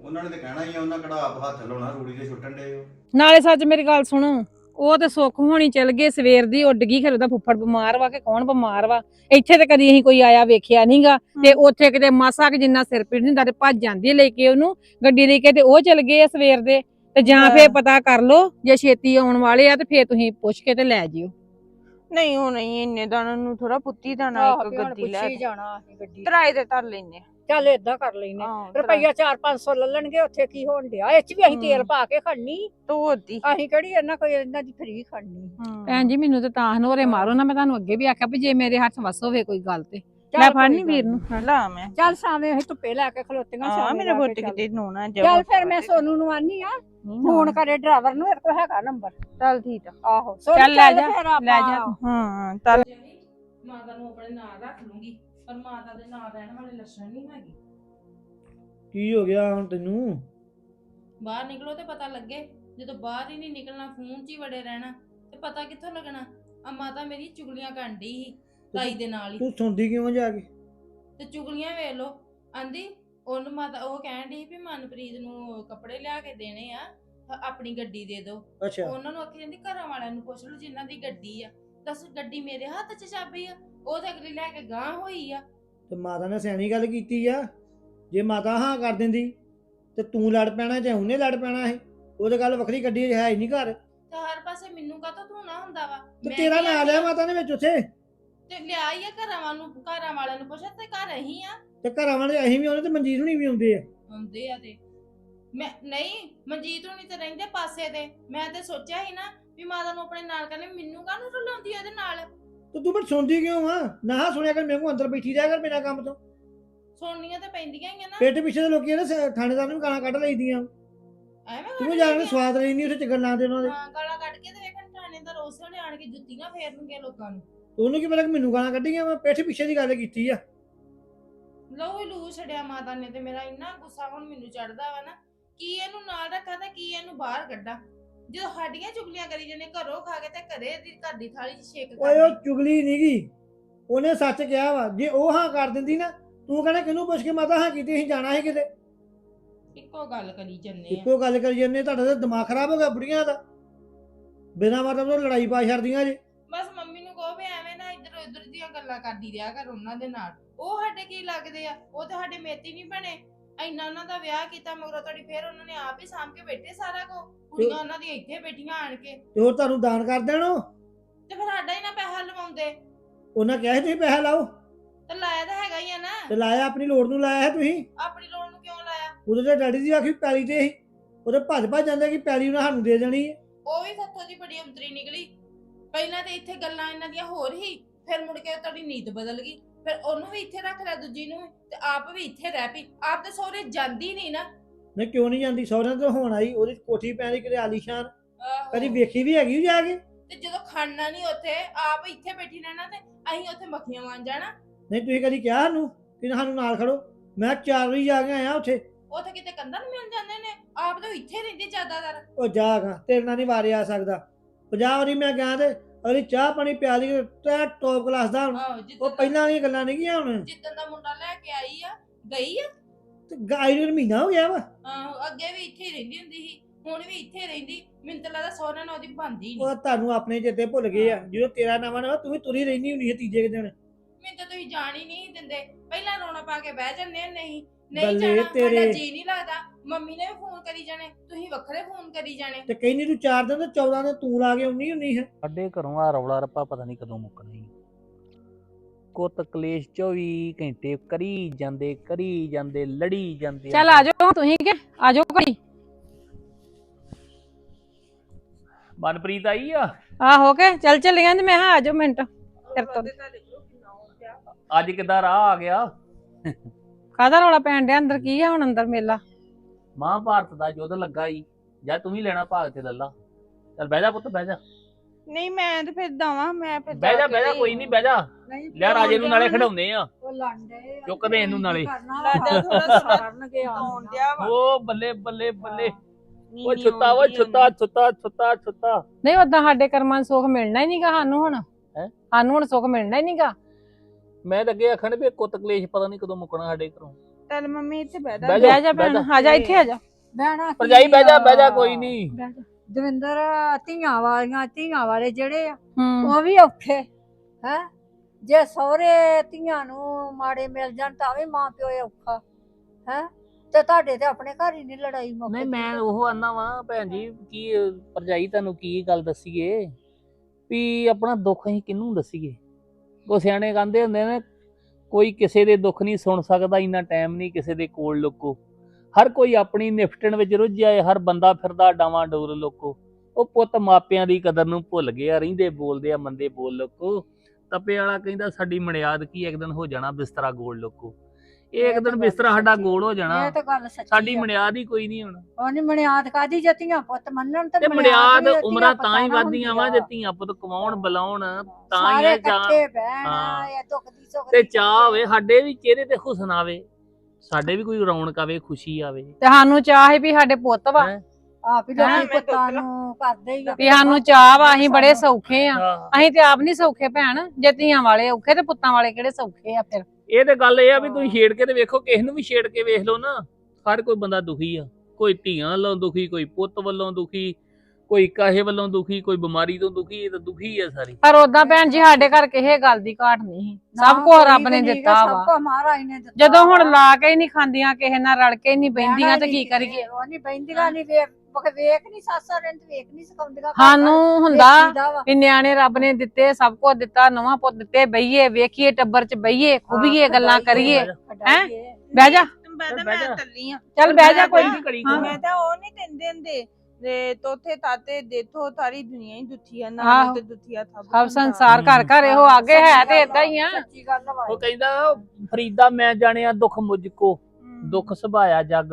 ਉਹਨਾਂ ਨੇ ਤੇ ਕਹਿਣਾ ਹੀ ਆ ਉਹਨਾਂ ਕਿਹੜਾ ਆਪ ਹੱਥ ਲਾਉਣਾ ਰੂੜੀ ਤੇ ਛੁੱਟਣ ਦੇ ਉਹ ਨਾਲੇ ਸੱਚ ਮੇਰੀ ਗੱਲ ਸੁਣੋ ਉਹ ਤੇ ਸੁੱਖ ਹੋਣੀ ਚਲ ਗਏ ਸਵੇਰ ਦੀ ਉੱਡ ਗਈ ਖਰੇ ਉਹਦਾ ਫੁੱਫੜ ਬਿਮਾਰ ਵਾ ਕਿ ਕੌਣ ਬਿਮਾਰ ਵਾ? ਇੱਥੇ ਤੇ ਕਦੀ ਅਸੀਂ ਕੋਈ ਆਇਆ ਵੇਖਿਆ ਨਹੀਂਗਾ ਤੇ ਉੱਥੇ ਕਿਤੇ ਮਾਸਾ ਕਿ ਜਿੰਨਾ ਸਿਰ ਪੀੜ ਹੁੰਦਾ ਤੇ ਭੱਜ ਜਾਂਦੀ ਆ ਲੈ ਕੇ ਉਹਨੂੰ ਗੱਡੀ ਲੈ ਕੇ ਤੇ ਉਹ ਚਲ ਗਏ ਆ ਸਵੇਰ ਦੇ ਤੇ ਜਾਂ। ਫੇਰ ਪਤਾ ਕਰ ਲਓ ਜੇ ਛੇਤੀ ਆਉਣ ਵਾਲੇ ਆ ਤੇ ਫੇਰ ਤੁਸੀਂ ਪੁੱਛ ਕੇ ਤੇ ਲੈ ਜਿਓ। ਨਹੀਂ ਉਹ ਨਹੀਂ ਇੰਨੇ ਦਾ ਨੂੰ ਥੋੜਾ ਪੁੱਤੀ ਦਾ ਨਾ ਆਹੋ ਇੱਕ ਗੱਡੀ ਲੈ ਕੇ। ਜਾਣਾ ਅਸੀਂ ਗੱਡੀ। ਕਿਰਾਏ ਤੇ ਧਰ ਲੈਨੇ ਚੱਲ ਏਦਾਂ ਕਰ ਲੈਨੇ ਹਾਂ ਰੁਪਈਆ 4-500 ਲੱਲਣਗੇ ਉੱਥੇ ਕੀ ਹੋਣ ਡਿਆ? ਇਹ ਚ ਵੀ ਅਸੀਂ। ਤੇਲ ਪਾ ਕੇ ਖੜਨੀ। ਤੋਤੀ ਅਸੀਂ ਕਿਹੜੀ ਇਹਨਾਂ ਕੋਈ ਇਹਨਾਂ ਦੀ ਫਰੀ ਖੜਨੀ? ਭੈਣ ਜੀ ਮੈਨੂੰ ਤੇ ਤਾਂ ਹਨੋਰੇ ਮਾਰੋ ਨਾ ਮੈਂ ਤੁਹਾਨੂੰ ਅੱਗੇ ਵੀ ਆਖਿਆ ਵੀ ਜੇ ਮੇਰੇ ਹੱਥ ਵਸ ਹੋਵੇ ਕੋਈ ਗੱਲ ਤੇ। ਚੱਲ ਕੋਈ ਫੜਨੀ ਗੱਲ ਵੀਰ ਨੀ। ਨੂੰ ਲਾ ਮੈਂ। ਚੱਲ ਸਾਵੇਂ ਅਸੀਂ ਧੁੱਪੇ ਲੈ ਕੇ ਖਲੋਤੀਆਂ ਹਾਂ ਸ਼ਾਮੇ ਮੇਰੇ ਲਾ ਕੇ ਗੁੱਟ ਚੱਲ। ਕਿਤੇ ਨੋਣਾ ਚੱਲ ਫਿਰ ਮੈਂ ਸੋਨੂ ਨੂੰ ਆਨੀ ਆ। ਫੋਨ ਕਰੇ ਡਰਾਈਵਰ ਨੂੰ ਮੇਰੇ ਕੋਲ ਹੈਗਾ ਨੰਬਰ। ਚੱਲ ਠੀਕ ਆ। ਆਹੋ। ਸੋਨੂੰ ਚੱਲ ਲੈ ਜਾ, ਫਿਰ ਲੈ ਜਾ ਆਪਾਂ- ਤੂੰ। ਹਾਂ ਚੱਲ। ਮਾਤਾ ਨੂੰ ਆਪਣੇ ਨਾਂ ਰੱਖ ਲੂੰਗੀ। ਪਰ ਮਾਤਾ ਦੇ ਨਾਂ ਰਹਿਣ ਵਾਲੇ ਲੱਛਣ ਨਹੀਂ ਹੈਗੇ। ਕੀ ਹੋ ਗਿਆ ਹੁਣ ਤੈਨੂੰ? ਬਾਹਰ ਨਿਕਲੋ ਤੇ ਪਤਾ ਲੱਗੇ ਜਦੋਂ ਬਾਹਰ ਹੀ ਨਹੀਂ ਨਿਕਲਣਾ ਫੋਨ 'ਚ ਹੀ ਵੜੇ ਰਹਿਣਾ ਤੇ ਪਤਾ ਕਿੱਥੋਂ ਲੱਗਣਾ? ਆ ਮਾਤਾ ਮੇਰੀ ਚੁਗਲੀਆਂ ਕਰਨ ਡਈ ਸੀ ਤਾਈ ਦੇ ਨਾਲ ਹੀ। ਤੂੰ ਸੁਣਦੀ ਕਿਉਂ ਜਾ ਕੇ? ਤੇ ਚੁਗਲੀਆਂ ਵੇਖ ਲੋ ਆਂਦੀ ਉਹਨੂੰ ਮਾਤਾ ਉਹ ਕਹਿਣ ਡਈ ਵੀ ਮਨਪ੍ਰੀਤ ਨੂੰ ਕੱਪੜੇ ਲਿਆ ਕੇ ਦੇਣੇ ਆ ਆਪਣੀ ਗੱਡੀ ਦੇ ਦਿਓ। ਅੱਛਾ। ਉਹਨਾਂ ਨੂੰ ਆਖੀ ਜਾਂਦੀ ਘਰਾਂ ਵਾਲਿਆਂ ਨੂੰ ਪੁੱਛ ਲਓ ਜਿਨ੍ਹਾਂ ਦੀ ਗੱਡੀ ਆ। ਦੱਸ ਗੱਡੀ ਮੇਰੇ ਹੱਥ 'ਚ ਚਾਬੀ ਆ ਉਹ ਤਾਂ ਅਗਲੀ ਲੈ ਕੇ ਗਾਂ ਹੋਈ ਆ। ਤੇ ਮਾਤਾ ਨੇ ਸਿਆਣੀ ਗੱਲ ਕੀਤੀ ਆ। ਜੇ ਮਾਤਾ ਹਾਂ ਕਰ ਦਿੰਦੀ ਤੇ ਤੂੰ ਲੜ ਪੈਣਾ ਜਾਂ ਉਹਨੇ ਲੜ ਪੈਣਾ ਇਹ ਉਹਦੇ ਗੱਲ ਵੱਖਰੀ ਗੱਡੀ ਹੈ ਹੀ ਨਹੀਂ ਘਰ। ਤੇ ਹਰ ਪਾਸੇ ਮੈਨੂੰ ਕਾਹਤੋਂ ਧੂਣਾ ਹੁੰਦਾ ਵਾ? ਤੇ ਮੈਂ ਤੇਰਾ ਕੀ ਨਾਂ? ਲਿਆ ਮਾਤਾ ਨੇ ਵਿੱਚ ਉੱਥੇ? ਤੇ ਲਿਆ ਹੀ ਆ ਘਰਾਂ ਵਾਲ ਨੂੰ ਘਰਾਂ ਵਾਲਿਆਂ ਨੂੰ ਪੁੱਛਿਆ ਤੇ ਘਰ ਅਹੀਂ ਆ। ਤੇ ਘਰਾਂ ਵਾਲੇ ਅਸੀਂ ਵੀ ਆਉਂਦੇ ਤੇ ਮਨਜੀਤ ਹੁਣੀ ਵੀ ਆਉਂਦੇ ਆ। ਹੁੰਦੇ ਆ ਤੇ। ਮੈਂ ਨਹੀਂ ਮਨਜੀਤ ਹੁਣੀ ਤੇ ਰਹਿੰਦੇ ਪਾਸੇ ਤੇ। ਮੈਂ ਤੇ ਸੋਚਿਆ ਸੀ ਨਾ ਵੀ ਮਾਤਾ ਨੂੰ ਆਪਣੇ ਨਾਲ ਕਰਨੇ ਮੈਨੂੰ ਕਾਹਨੂੰ ਰਲਾਉਂਦੀ ਉਹਦੇ ਨਾਲ? ਤੇ ਤੂੰ ਪਰ ਸੁਣਦੀ ਕਿਉਂ ਆ? ਨਾ ਸੁਣਿਆ ਕਰ ਕੋ ਅੰਦਰ ਬੈਠੀ ਰਿਹਾ ਕਰ ਬਿਨਾਂ ਕੰਮ ਤੋਂ। ਸੁਣਨੀਆਂ ਤੇ ਪੈਂਦੀਆਂ ਹੀ ਆ ਨਾ। ਪੇਟ ਪਿੱਛੇ ਦੇ ਲੋਕੀ ਨੇ ਸ- ਥਾਣੇਦਾਰ ਨੂੰ ਵੀ ਗਾਲਾਂ ਕੱਢ ਲਈਦੀਆਂ। ਐਵੇਂ ਤੂੰ ਜਾ ਕੇ। ਸਵਾਦ ਲੈਣੀ ਉੱਥੇ ਚਿਕਨ ਲਾਂ ਦੇ ਉਹਨਾਂ ਦੇ। ਹਾਂ ਗਾਲਾਂ ਕੱਢ ਕੇ ਤੇ ਵੇਖਣ ਥਾਣੇ ਦਾ ਰੋਸ ਵੇਲੇ ਆਣ ਕੇ ਜੁੱਤੀਆਂ ਫੇਰਨਗੇ ਲੋਕਾਂ ਨੂੰ। ਤੇ ਉਹਨੂੰ ਕੀ ਪਤਾ ਕਿ ਮੈਨੂੰ ਗਾਲਾਂ ਕੱਢੀਆਂ ਮੈਂ ਪਿੱਠ ਪਿੱਛੇ ਦੀ ਗੱਲ ਕੀਤੀ ਆ। ਲਹੂ ਹੀ ਲੂ ਛੜਿਆ ਮਾਤਾ ਨੇ ਤੇ ਮੇਰਾ ਇੰਨਾ ਗੁੱਸਾ ਹੁਣ ਮੈਨੂੰ ਚੜਦਾ ਵਾ ਨਾ। ਕੀ ਇਹਨੂੰ ਨਾਲ ਰੱਖਾਂ ਤੇ ਕੀ ਇਹਨੂੰ ਬਾਹਰ ਕੱਢਾਂ? ਜਦੋਂ ਸਾਡੀਆਂ ਚੁਗਲੀਆਂ ਕਰੀ ਜਾਂਦੇ ਘਰੋਂ ਖਾ ਕੇ ਤੇ ਘਰੇ ਦੀ ਘਰ ਦੀ ਥਾਲੀ 'ਚ ਛੇਕ ਓਏ ਉਹ ਕਰਦੀ ਚੁਗਲੀ ਉਹਨੇ ਸੱਚ ਕਿਹਾ ਵਾ ਜੇ ਉਹ ਹਾਂ ਕਰ ਦਿੰਦੀ ਨਾ ਤੂੰ ਕਹਿੰਦਾ ਕਿਹਨੂੰ ਪੁੱਛ ਕੇ ਮਾਤਾ ਹਾਂ ਕੀਤੀ ਅਸੀਂ ਜਾਣਾ ਸੀ ਕਿਤੇ। ਇੱਕੋ ਗੱਲ ਕਰੀ ਜੰਨੇ ਆ। ਇੱਕੋ ਗੱਲ ਕਰੀ ਜੰਨੇ ਤੁਹਾਡਾ ਤਾਂ ਦਿਮਾਗ ਖਰਾਬ ਹੋ ਗਿਆ ਬੁੜੀਆਂ ਦਾ। ਬਿਨਾਂ ਮਤਲਬ ਤੋਂ ਲੜਾਈ ਪਾ ਛੱਡਦੀਆਂ ਜੇ। ਬਸ ਮੰਮੀ ਨੂੰ ਕਹੋ ਵੀ ਐਵੇਂ ਨਾ ਇੱਧਰ ਉੱਧਰ ਦੀਆਂ ਗੱਲਾਂ ਕਰਦੀ ਰਿਹਾ ਕਰ ਉਹਨਾਂ ਦੇ ਨਾਲ। ਉਹ ਸਾਡੇ ਕੀ ਲੱਗਦੇ ਆ? ਉਹ ਤੇ ਸਾਡੇ ਮੇਤੀ ਨਹੀਂ ਬਣੇ। ਇੰਨਾ ਉਹਨਾਂ ਦਾ ਵਿਆਹ ਕੀਤਾ ਮਗਰੋਂ ਤੁਹਾਡੀ ਫੇਰ ਉਹਨਾਂ ਨੇ ਆਪ ਹੀ ਸਾਂਭ ਕੇ ਬੈਠੇ ਸਾਰਾ ਕੋ ਕੁੜੀਆਂ ਉਹਨਾਂ ਦੀਆਂ ਇੱਥੇ ਬੈਠੀਆਂ ਆਣ ਕੇ। ਤੇ ਹੋਰ ਤੁਹਾਨੂੰ ਦਾਨ ਕਰ ਦੇਣ ਉਹ। ਤੇ ਫਿਰ ਸਾਡਾ ਹੀ ਨਾ ਪੈਸਾ ਲਵਾਉਂਦੇ। ਉਹਨਾਂ ਕਿਹਾ ਸੀ ਤੁਸੀਂ ਪੈਸਾ ਲਾਓ। ਤੇ ਲਾਇਆ ਤਾਂ ਹੈਗਾ ਹੀ ਆ ਨਾ। ਤੇ ਲਾਇਆ ਆਪਣੀ ਲੋੜ ਨੂੰ ਲਾਇਆ ਹੈ ਤੁਸੀਂ? ਆਪਣੀ ਲੋੜ ਨੂੰ ਕਿਉਂ ਲਾਇਆ? ਉਦੋਂ ਤੇ ਡੈਡੀ ਦੀ ਆਖੀ ਪੈਲੀ ਤੇ ਸੀ। ਉਹਦੇ ਭੱਜ ਭੱਜ ਜਾਂਦੇ ਕਿ ਪੈਲੀ ਉਹਨਾਂ ਸਾਨੂੰ ਦੇ ਦੇਣੀ ਹੈ। ਉਹ ਵੀ ਸੱਥੋਂ ਦੀ ਬੜੀ ਅੰਤਰੀ ਨਿਕਲੀ। ਪਹਿਲਾਂ ਤੇ ਇੱਥੇ ਗੱਲਾਂ ਇਹਨਾਂ ਦੀਆਂ ਹੋਰ ਹੀ ਫਿਰ ਮੁੜ ਕੇ ਤੁਹਾਡੀ ਨੀਤ ਬਦਲ ਗਈ। ਫਿਰ ਉਹਨੂੰ ਵੀ ਇੱਥੇ ਰੱਖ ਲਿਆ ਦੂਜੀ ਨੂੰ ਵੀ, ਤੇ ਆਪ ਵੀ ਇੱਥੇ ਰਹਿ ਪਈ। ਆਪ ਤੇ ਸਹੁਰੇ ਜਾਂਦੀ ਨਹੀਂ ਨਾ। ਨਹੀਂ ਕਿਉਂ ਨਹੀਂ ਜਾਂਦੀ? ਸਹੁਰਿਆਂ ਤੋਂ ਹੋਣ ਆਈ ਉਹਦੀ ਕੋਠੀ ਪੈਣੀ ਕਿਤੇ ਆਲੀਸ਼ਾਨ ਆਹੋ। ਕਦੀ ਵੇਖੀ ਵੀ ਹੈਗੀ ਉਹ ਜਾ ਕੇ? ਤੇ ਜਦੋਂ ਖਾਣਾ ਨਹੀਂ ਉੱਥੇ ਆਪ ਇੱਥੇ ਬੈਠੀ ਰਹਿਣਾ ਤੇ ਅਸੀਂ ਉੱਥੇ ਮੱਖੀਆਂ ਮਾਰ ਜਾਣਾ। ਨਹੀਂ ਤੁਸੀਂ ਕਦੀ ਕਿਹਾ ਸਾਨੂੰ ਕਿ ਸਾਨੂੰ ਨਾਲ ਖੜੋ? ਮੈਂ ਚਾਰ ਵਾਰੀ ਜਾ ਕੇ ਆਇਆ ਉੱਥੇ। ਉੱਥੇ ਕਿਤੇ ਕੰਧਾਂ ਨੂੰ ਮਿਲ ਜਾਂਦੇ ਨੇ? ਆਪ ਤਾਂ ਇੱਥੇ ਰਹਿੰਦੀ ਜ਼ਿਆਦਾਤਰ। ਉਹ ਜਾਗਾ ਤੇਰੇ ਨਾਲ ਨਹੀਂ ਵਾਰੇ ਆ ਸਕਦਾ। 50 ਵਾਰੀ ਮੈਂ ਗਿਆ ਤੇ ਅਗਲੀ ਚਾਹ ਪਾਣੀ ਪਿਆ ਤੇ ਟੌਪ ਕਲਾਸ ਦਾ ਹੁਣ। ਆਹੋ ਉਹ ਜਿੱਦਾਂ ਪਹਿਲਾਂ ਵਾਲੀਆਂ ਗੱਲਾਂ ਨਹੀਂ ਗੀਆਂ ਹੁਣ। ਜਿੱਦਾਂ ਦਾ ਮੁੰਡਾ ਲੈ ਕੇ ਆਈ ਆ ਗਈ ਆ? ਤੇ ਗਾਈ ਨੂੰ ਮਹੀਨਾ ਹੋ ਗਿਆ ਵਾ। ਆਹੋ ਅੱਗੇ ਵੀ ਇੱਥੇ ਹੀ ਰਹਿੰਦੀ ਹੁੰਦੀ ਸੀ ਹੁਣ ਵੀ ਇੱਥੇ ਰਹਿੰਦੀ। ਮੈਨੂੰ ਤਾਂ ਲੱਗਦਾ ਸਹੁਰਿਆਂ ਨਾਲ ਉਹਦੀ ਉਹ ਨਹੀਂ। ਤੁਹਾਨੂੰ ਆਪਣੇ ਚੇਤੇ ਭੁੱਲ ਗਏ ਆ। ਜਦੋਂ ਤੇਰਾ ਨਵਾਂ ਨਵਾਂ ਤੂੰ ਵੀ ਤੁਰੀ ਰਹਿੰਦੀ ਹੁੰਦੀ ਹੈ ਤੀਜੇ ਕੁ ਦਿਨ। ਮੈਨੂੰ ਤਾਂ ਤੁਸੀਂ ਜਾਣ ਹੀ ਨਹੀਂ ਦਿੰਦੇ। ਪਹਿਲਾਂ ਰੋਣਾ ਪਾ ਕੇ ਬਹਿ ਜੰਨੇ ਨਹੀਂ ਨਹੀਂ ਬੱਲੇ ਜਾਣਾ ਤੇਰੇ। ਸਾਡਾ ਜੀ ਨਹੀਂ ਲੱਗਦਾ। ਮੰਮੀ ਨੇ ਵੀ ਫੋਨ ਕਰੀ ਜਾਣੇ ਤੁਸੀਂ ਵੱਖਰੇ ਫੋਨ ਕਰੀ ਜਾਣੇ। ਤੇ ਕਹਿੰਦੀ ਤੂੰ ਚਾਰ ਦਿਨ ਤੇ 14 ਦਿਨ ਤੂੰ ਲਾ ਕੇ ਆਉਣੀ ਹੁੰਨੀ ਹੈ। ਸਾਡੇ ਘਰੋਂ ਆ ਰੌਲਾ ਰੱਪਾ ਪਤਾ ਨਹੀਂ ਕਦੋਂ ਮੁੱਕਣਾ ਹੀ। ਕੁੱਤ ਕਲੇਸ਼ 24 ਘੰਟੇ ਕਰੀ ਜਾਂਦੇ ਕਰੀ ਜਾਂਦੇ ਲੜੀ ਜਾਂਦੇ। ਚੱਲ ਆ ਜਾਓ ਤੁਸੀਂ ਕਿ? ਆ ਜਾਓ ਘੜੀ। ਮਨਪ੍ਰੀਤ ਆਈ ਆ? ਆਹੋ ਕੇ? ਚੱਲ ਚੱਲੀਆਂ ਤੇ ਮੈਂ ਕਿਹਾ ਆ ਜਾਓ ਮਿੰਟ। ਤੇਰੇ ਤੋਂ। ਅੱਜ ਕਿੱਦਾਂ ਰਾਹ ਆ ਗਿਆ? ਕਾਹਦਾ ਰੌਲਾ ਪੈਣ ਡਿਆ? ਅੰਦਰ ਕੀ ਆ ਹੁਣ ਅੰਦਰ ਮੇਲਾ? ਮਹਾਭਾਰਤ ਦਾ ਯੁੱਧ ਲੱਗਾ ਈ। ਜਾਂ ਤੂੰ ਵੀ ਲੈਣਾ ਭਾਗ ਤੇ ਲੱਲਾ। ਚੱਲ ਬਹਿ ਜਾ ਪੁੱਤ ਬਹਿ ਜਾ। ਨਹੀਂ ਮੈਂ ਤੇ ਫਿਰ ਦਵਾਂ ਮੈਂ ਫਿਰ ਬਹਿ ਜਾ ਬਹਿ ਜਾ ਕੋਈ ਨਹੀਂ ਬਹਿ ਜਾ। ਲਿਆ ਰਾਜੇ ਨੂੰ ਨਾਲੇ ਖੜਾਉਂਦੇ ਆ। ਉਹ ਲੰਡੇ ਚੁੱਕਦੇ ਇਹਨੂੰ ਨਾਲੇ। ਲਾਡਾ ਥੋੜਾ ਵਾ। ਓ ਬੱਲੇ ਬੱਲੇ ਬੱਲੇ। ਨੀਂਦ ਛੁੱਤਾ ਆਉਂਦੀ ਛੁੱਤਾ ਛੁੱਤਾ ਛੁੱਤਾ ਛੁੱਤਾ ਨਹੀਂ ਉਦਾਂ ਸਾਡੇ ਕਰਮਾਂ ਨੂੰ ਸੁੱਖ ਮਿਲਣਾ ਹੀ ਨਹੀਂਗਾ ਸਾਨੂੰ ਹੁਣ। ਹੈਂ? ਸਾਨੂੰ ਹੁਣ ਸੁੱਖ ਮਿਲਣਾ ਹੀ ਨਹੀਂਗਾ ਮੈਂ ਤਾਂ ਅੱਗੇ ਆਖਣ ਵੀ ਕੁੱਤ ਕਲੇਸ਼ ਪਤਾ ਨਹੀਂ ਕਦੋਂ ਮੁੱਕਣਾ ਸਾਡੇ ਘਰੋਂ। ਚੱਲ ਮੰਮੀ ਇੱਥੇ ਬਹਿ ਜਾ। ਬਹਿ ਜਾ, ਬਹਿ ਜਾ ਭੈਣ ਆ ਜਾ ਇੱਥੇ ਆ ਜਾ। ਬਹਿਣਾ ਭਰਜਾਈ ਬਹਿ ਜਾ ਬਹਿ ਜਾ ਕੋਈ ਨਹੀਂ ਬਹਿ ਜਾ। ਦਵਿੰਦਰ ਧੀਆਂ ਵਾਲੀਆਂ ਧੀਆਂ ਵਾਲੇ ਜਿਹੜੇ ਆ ਹੂੰ। ਉਹ ਵੀ ਔਖੇ ਹੈ? ਜੇ ਸਹੁਰੇ ਧੀਆਂ ਨੂੰ ਮਾੜੇ ਮਿਲ ਜਾਣ ਤਾਂ ਵੀ ਮਾਂ ਪਿਓ ਇਹ ਔਖਾ ਹੈ? ਤੇ ਤੁਹਾਡੇ ਤੇ ਆਪਣੇ ਘਰ ਹੀ ਨਹੀਂ ਲੜਾਈ ਮੁੱਕਦੀ ਨਹੀਂ ਮੈਂ ਉਹ ਆਨਾ ਵਾਂ ਭੈਣ ਜੀ ਕੀ ਭਰਜਾਈ ਤੁਹਾਨੂੰ ਕੀ ਗੱਲ ਦੱਸੀਏ? ਵੀ ਆਪਣਾ ਦੁੱਖ ਅਸੀਂ ਕਿਹਨੂੰ ਦੱਸੀਏ? ਉਹ ਸਿਆਣੇ ਕਹਿੰਦੇ ਹੁੰਦੇ ਨੇ ਕੋਈ ਕਿਸੇ ਦੇ ਦੁੱਖ ਨਹੀਂ ਸੁਣ ਸਕਦਾ, ਇੰਨਾ ਟਾਈਮ ਨਹੀਂ ਕਿਸੇ ਦੇ ਕੋਲ ਲੋਕੋ। ਹਰ ਕੋਈ ਆਪਣੀ ਨਿਫਟਣ ਵਿੱਚ ਰੁੱਝਿਆ ਹੈ, ਹਰ ਬੰਦਾ ਫਿਰਦਾ ਡਾਵਾਂ ਡੋਰ ਲੋਕੋ। ਉਹ ਪੁੱਤ ਮਾਪਿਆਂ ਦੀ ਕਦਰ ਨੂੰ ਭੁੱਲ ਗਿਆ, ਰਹਿੰਦੇ ਬੋਲਦੇ ਆ ਮੰਦੇ ਬੋਲ ਲੋਕੋ। ਤਪੇ ਵਾਲਾ ਕਹਿੰਦਾ, ਸਾਡੀ ਮਣਿਆਦ ਕੀ ਇੱਕ ਦਿਨ ਹੋ ਜਾਣਾ ਬਿਸਤਰਾ ਗੋਲ ਲੋਕੋ। ਇਹ ਇੱਕ ਦਿਨ ਬਿਸਤਰਾ ਸਾਡਾ ਗੋਲ ਹੋ ਜਾਣਾ। ਇਹ ਤਾਂ ਗੱਲ ਸੱਚੀ ਸਾਡੀ ਆ। ਮਣਿਆਦ ਹੀ ਕੋਈ ਨਹੀਂ ਹੁਣ। ਉਹ ਨਹੀਂ ਮਣਿਆਦ ਕਾਦੀ ਜੇ ਧੀਆਂ ਪੁੱਤ? ਮੰਨਣ ਤੇ ਤੇ ਵੀ ਉਮਰਾਂ ਤਾਂ ਹੀ ਵੱਧਦੀਆਂ ਵਾ ਜੇ ਧੀਆਂ ਪੁੱਤ ਕਮਾਉਣ ਬੁਲਾਉਣ ਤਾਂ ਹੀ ਸਾਰੇ ਇਹ ਜਾਂ ਇਕੱਠੇ ਬਹਿਣ ਹਾਂ। ਇਹ ਦੁੱਖ ਦੀ ਸੁੱਖ ਤੇ ਦੀ ਚਾਹ ਹੋਵੇ ਸਾਡੇ ਵੀ ਚਿਹਰੇ ਤੇ ਹੁਸਨ ਆਵੇ। ਸਾਡੇ ਵੀ ਕੋਈ ਰੌਣਕ ਆਵੇ ਖੁਸ਼ੀ ਆਵੇ। ਤੇ ਸਾਨੂੰ ਚਾਹ ਵੀ ਸਾਡੇ ਪੁੱਤ ਵਾ। ਹੈਂ? ਆਪ ਹੀ ਹੈਂ, ਲੋਕੀ ਪੁੱਤਾਂ ਨੂੰ ਕਰਦੇ ਹੀ ਆ। ਵੀ ਸਾਨੂੰ ਚਾਹ ਵਾ ਅਸੀਂ ਬੜੇ ਸੌਖੇ ਆ। ਹਾਂ। ਅਸੀਂ ਤੇ ਆਪ ਨਹੀਂ ਸੌਖੇ ਭੈਣ। ਜੇ ਧੀਆਂ ਵਾਲੇ ਔਖੇ ਤੇ ਪੁੱਤਾਂ ਵਾਲੇ ਕਿਹੜੇ ਸੌਖੇ ਆ ਫਿਰ? ਇਹ ਤੇ ਗੱਲ ਇਹ ਆ ਵੀ ਤੁਸੀਂ ਛੇੜ ਕੇ ਤੇ ਵੇਖੋ ਕਿਸੇ ਨੂੰ ਵੀ ਛੇੜ ਕੇ ਵੇਖ ਲਓ ਨਾ ਹਰ ਕੋਈ ਬੰਦਾ ਦੁਖੀ ਆ। ਕੋਈ ਧੀਆਂ ਵੱਲੋਂ ਦੁਖੀ ਕੋਈ ਪੁੱਤ ਵੱਲੋਂ ਦੁਖੀ ਕੋਈ ਕਾਹੇ ਵੱਲੋਂ ਦੁਖੀ ਕੋਈ ਬਿਮਾਰੀ ਤੋਂ ਦੁਖੀ ਇਹ ਤਾਂ ਦੁਖੀ ਆ ਸਾਰੀ। ਪਰ ਉਦਾਂ ਭੈਣ ਜੀ ਸਾਡੇ ਘਰ ਕਿਸੇ ਗੱਲ ਦੀ ਘਾਟ ਨਹੀਂ। ਸਭ ਕੁਝ ਰੱਬ ਨੇ ਵੀ ਦਿੱਤਾ ਵਾ। ਸਭ ਕੁਝ ਮਹਾਰਾਜ ਨੇ ਦਿੱਤਾ ਜਦੋਂ ਹੁਣ ਵਾ। ਲਾ ਕੇ ਹੀ ਨਹੀਂ ਖਾਂਦੀਆਂ ਕਿਸੇ ਨਾਲ ਰਲ ਕੇ ਹੀ ਨਹੀਂ ਬਹਿੰਦੀਆਂ ਤੇ ਕੀ ਕਰੀਏ? ਉਹ ਨਹੀਂ ਬੈਂਦੀਆਂ ਨਹੀਂ ਵੇਖ ਵੇਖ- ਵੇਖ ਨਹੀਂ ਸੱਸ ਰਨ ਵੇਖ ਨਹੀਂ ਸਿਖਾਉਂਦੀਆਂ ਸਾਨੂੰ ਹੁੰਦਾ ਵੇਖੀਦਾ ਵਾ। ਵੀ ਨਿਆਣੇ ਰੱਬ ਨੇ ਦਿੱਤੇ ਸਭ ਕੁਝ ਦਿੱਤਾ ਨਵਾਂ ਪੁੱਤ ਦਿੱਤੇ ਬਈਏ ਵੇਖੀਏ ਟੱਬਰ ਚ ਬਈਏ ਖੁਬੀਏ ਗੱਲਾਂ ਕਰੀਏ ਕਢਾਈਏ। ਬਹਿ ਜਾ ਤੂੰ ਬਹਿ ਜਾ ਬਹਿ ਜਾ। ਮੈਂ ਚੱਲੀ ਆ ਚੱਲ ਬਹਿ ਜਾ ਕੋਈ ਮੈਂ ਨੀ। ਘੜੀ ਹਾਂ। ਮੈਂ ਤਾਂ ਉਹ ਨਹੀਂ ਦਿੰਦੇ ਹੁੰਦੇ ਦੇ ਤੋਥੇ ਤਾਤੇ ਦੇਖੋ ਸਾਰੀ ਦੁਨੀਆ ਹੀ ਦੁੱਥੀ ਆ ਆਹੋ। ਨਾਮ ਤੇ ਦੁੱਥੀਆ ਥਾ ਸਭ ਸੰਸਾਰ ਘਰ ਘਰ ਇਹੋ ਆਗੇ ਹੈ ਤੇ ਇਦਾਂ ਹੀ ਆ ਸੱਚੀ ਗੱਲ ਵਾ ਉਹ ਕਹਿੰਦਾ ਫਰੀਦਾ ਮੈਂ ਜਾਣਿਆ ਦੁੱਖ ਮੁਝ ਕੋ ਦੁੱਖ ਸੁਭਾਇਆ ਜੱਗ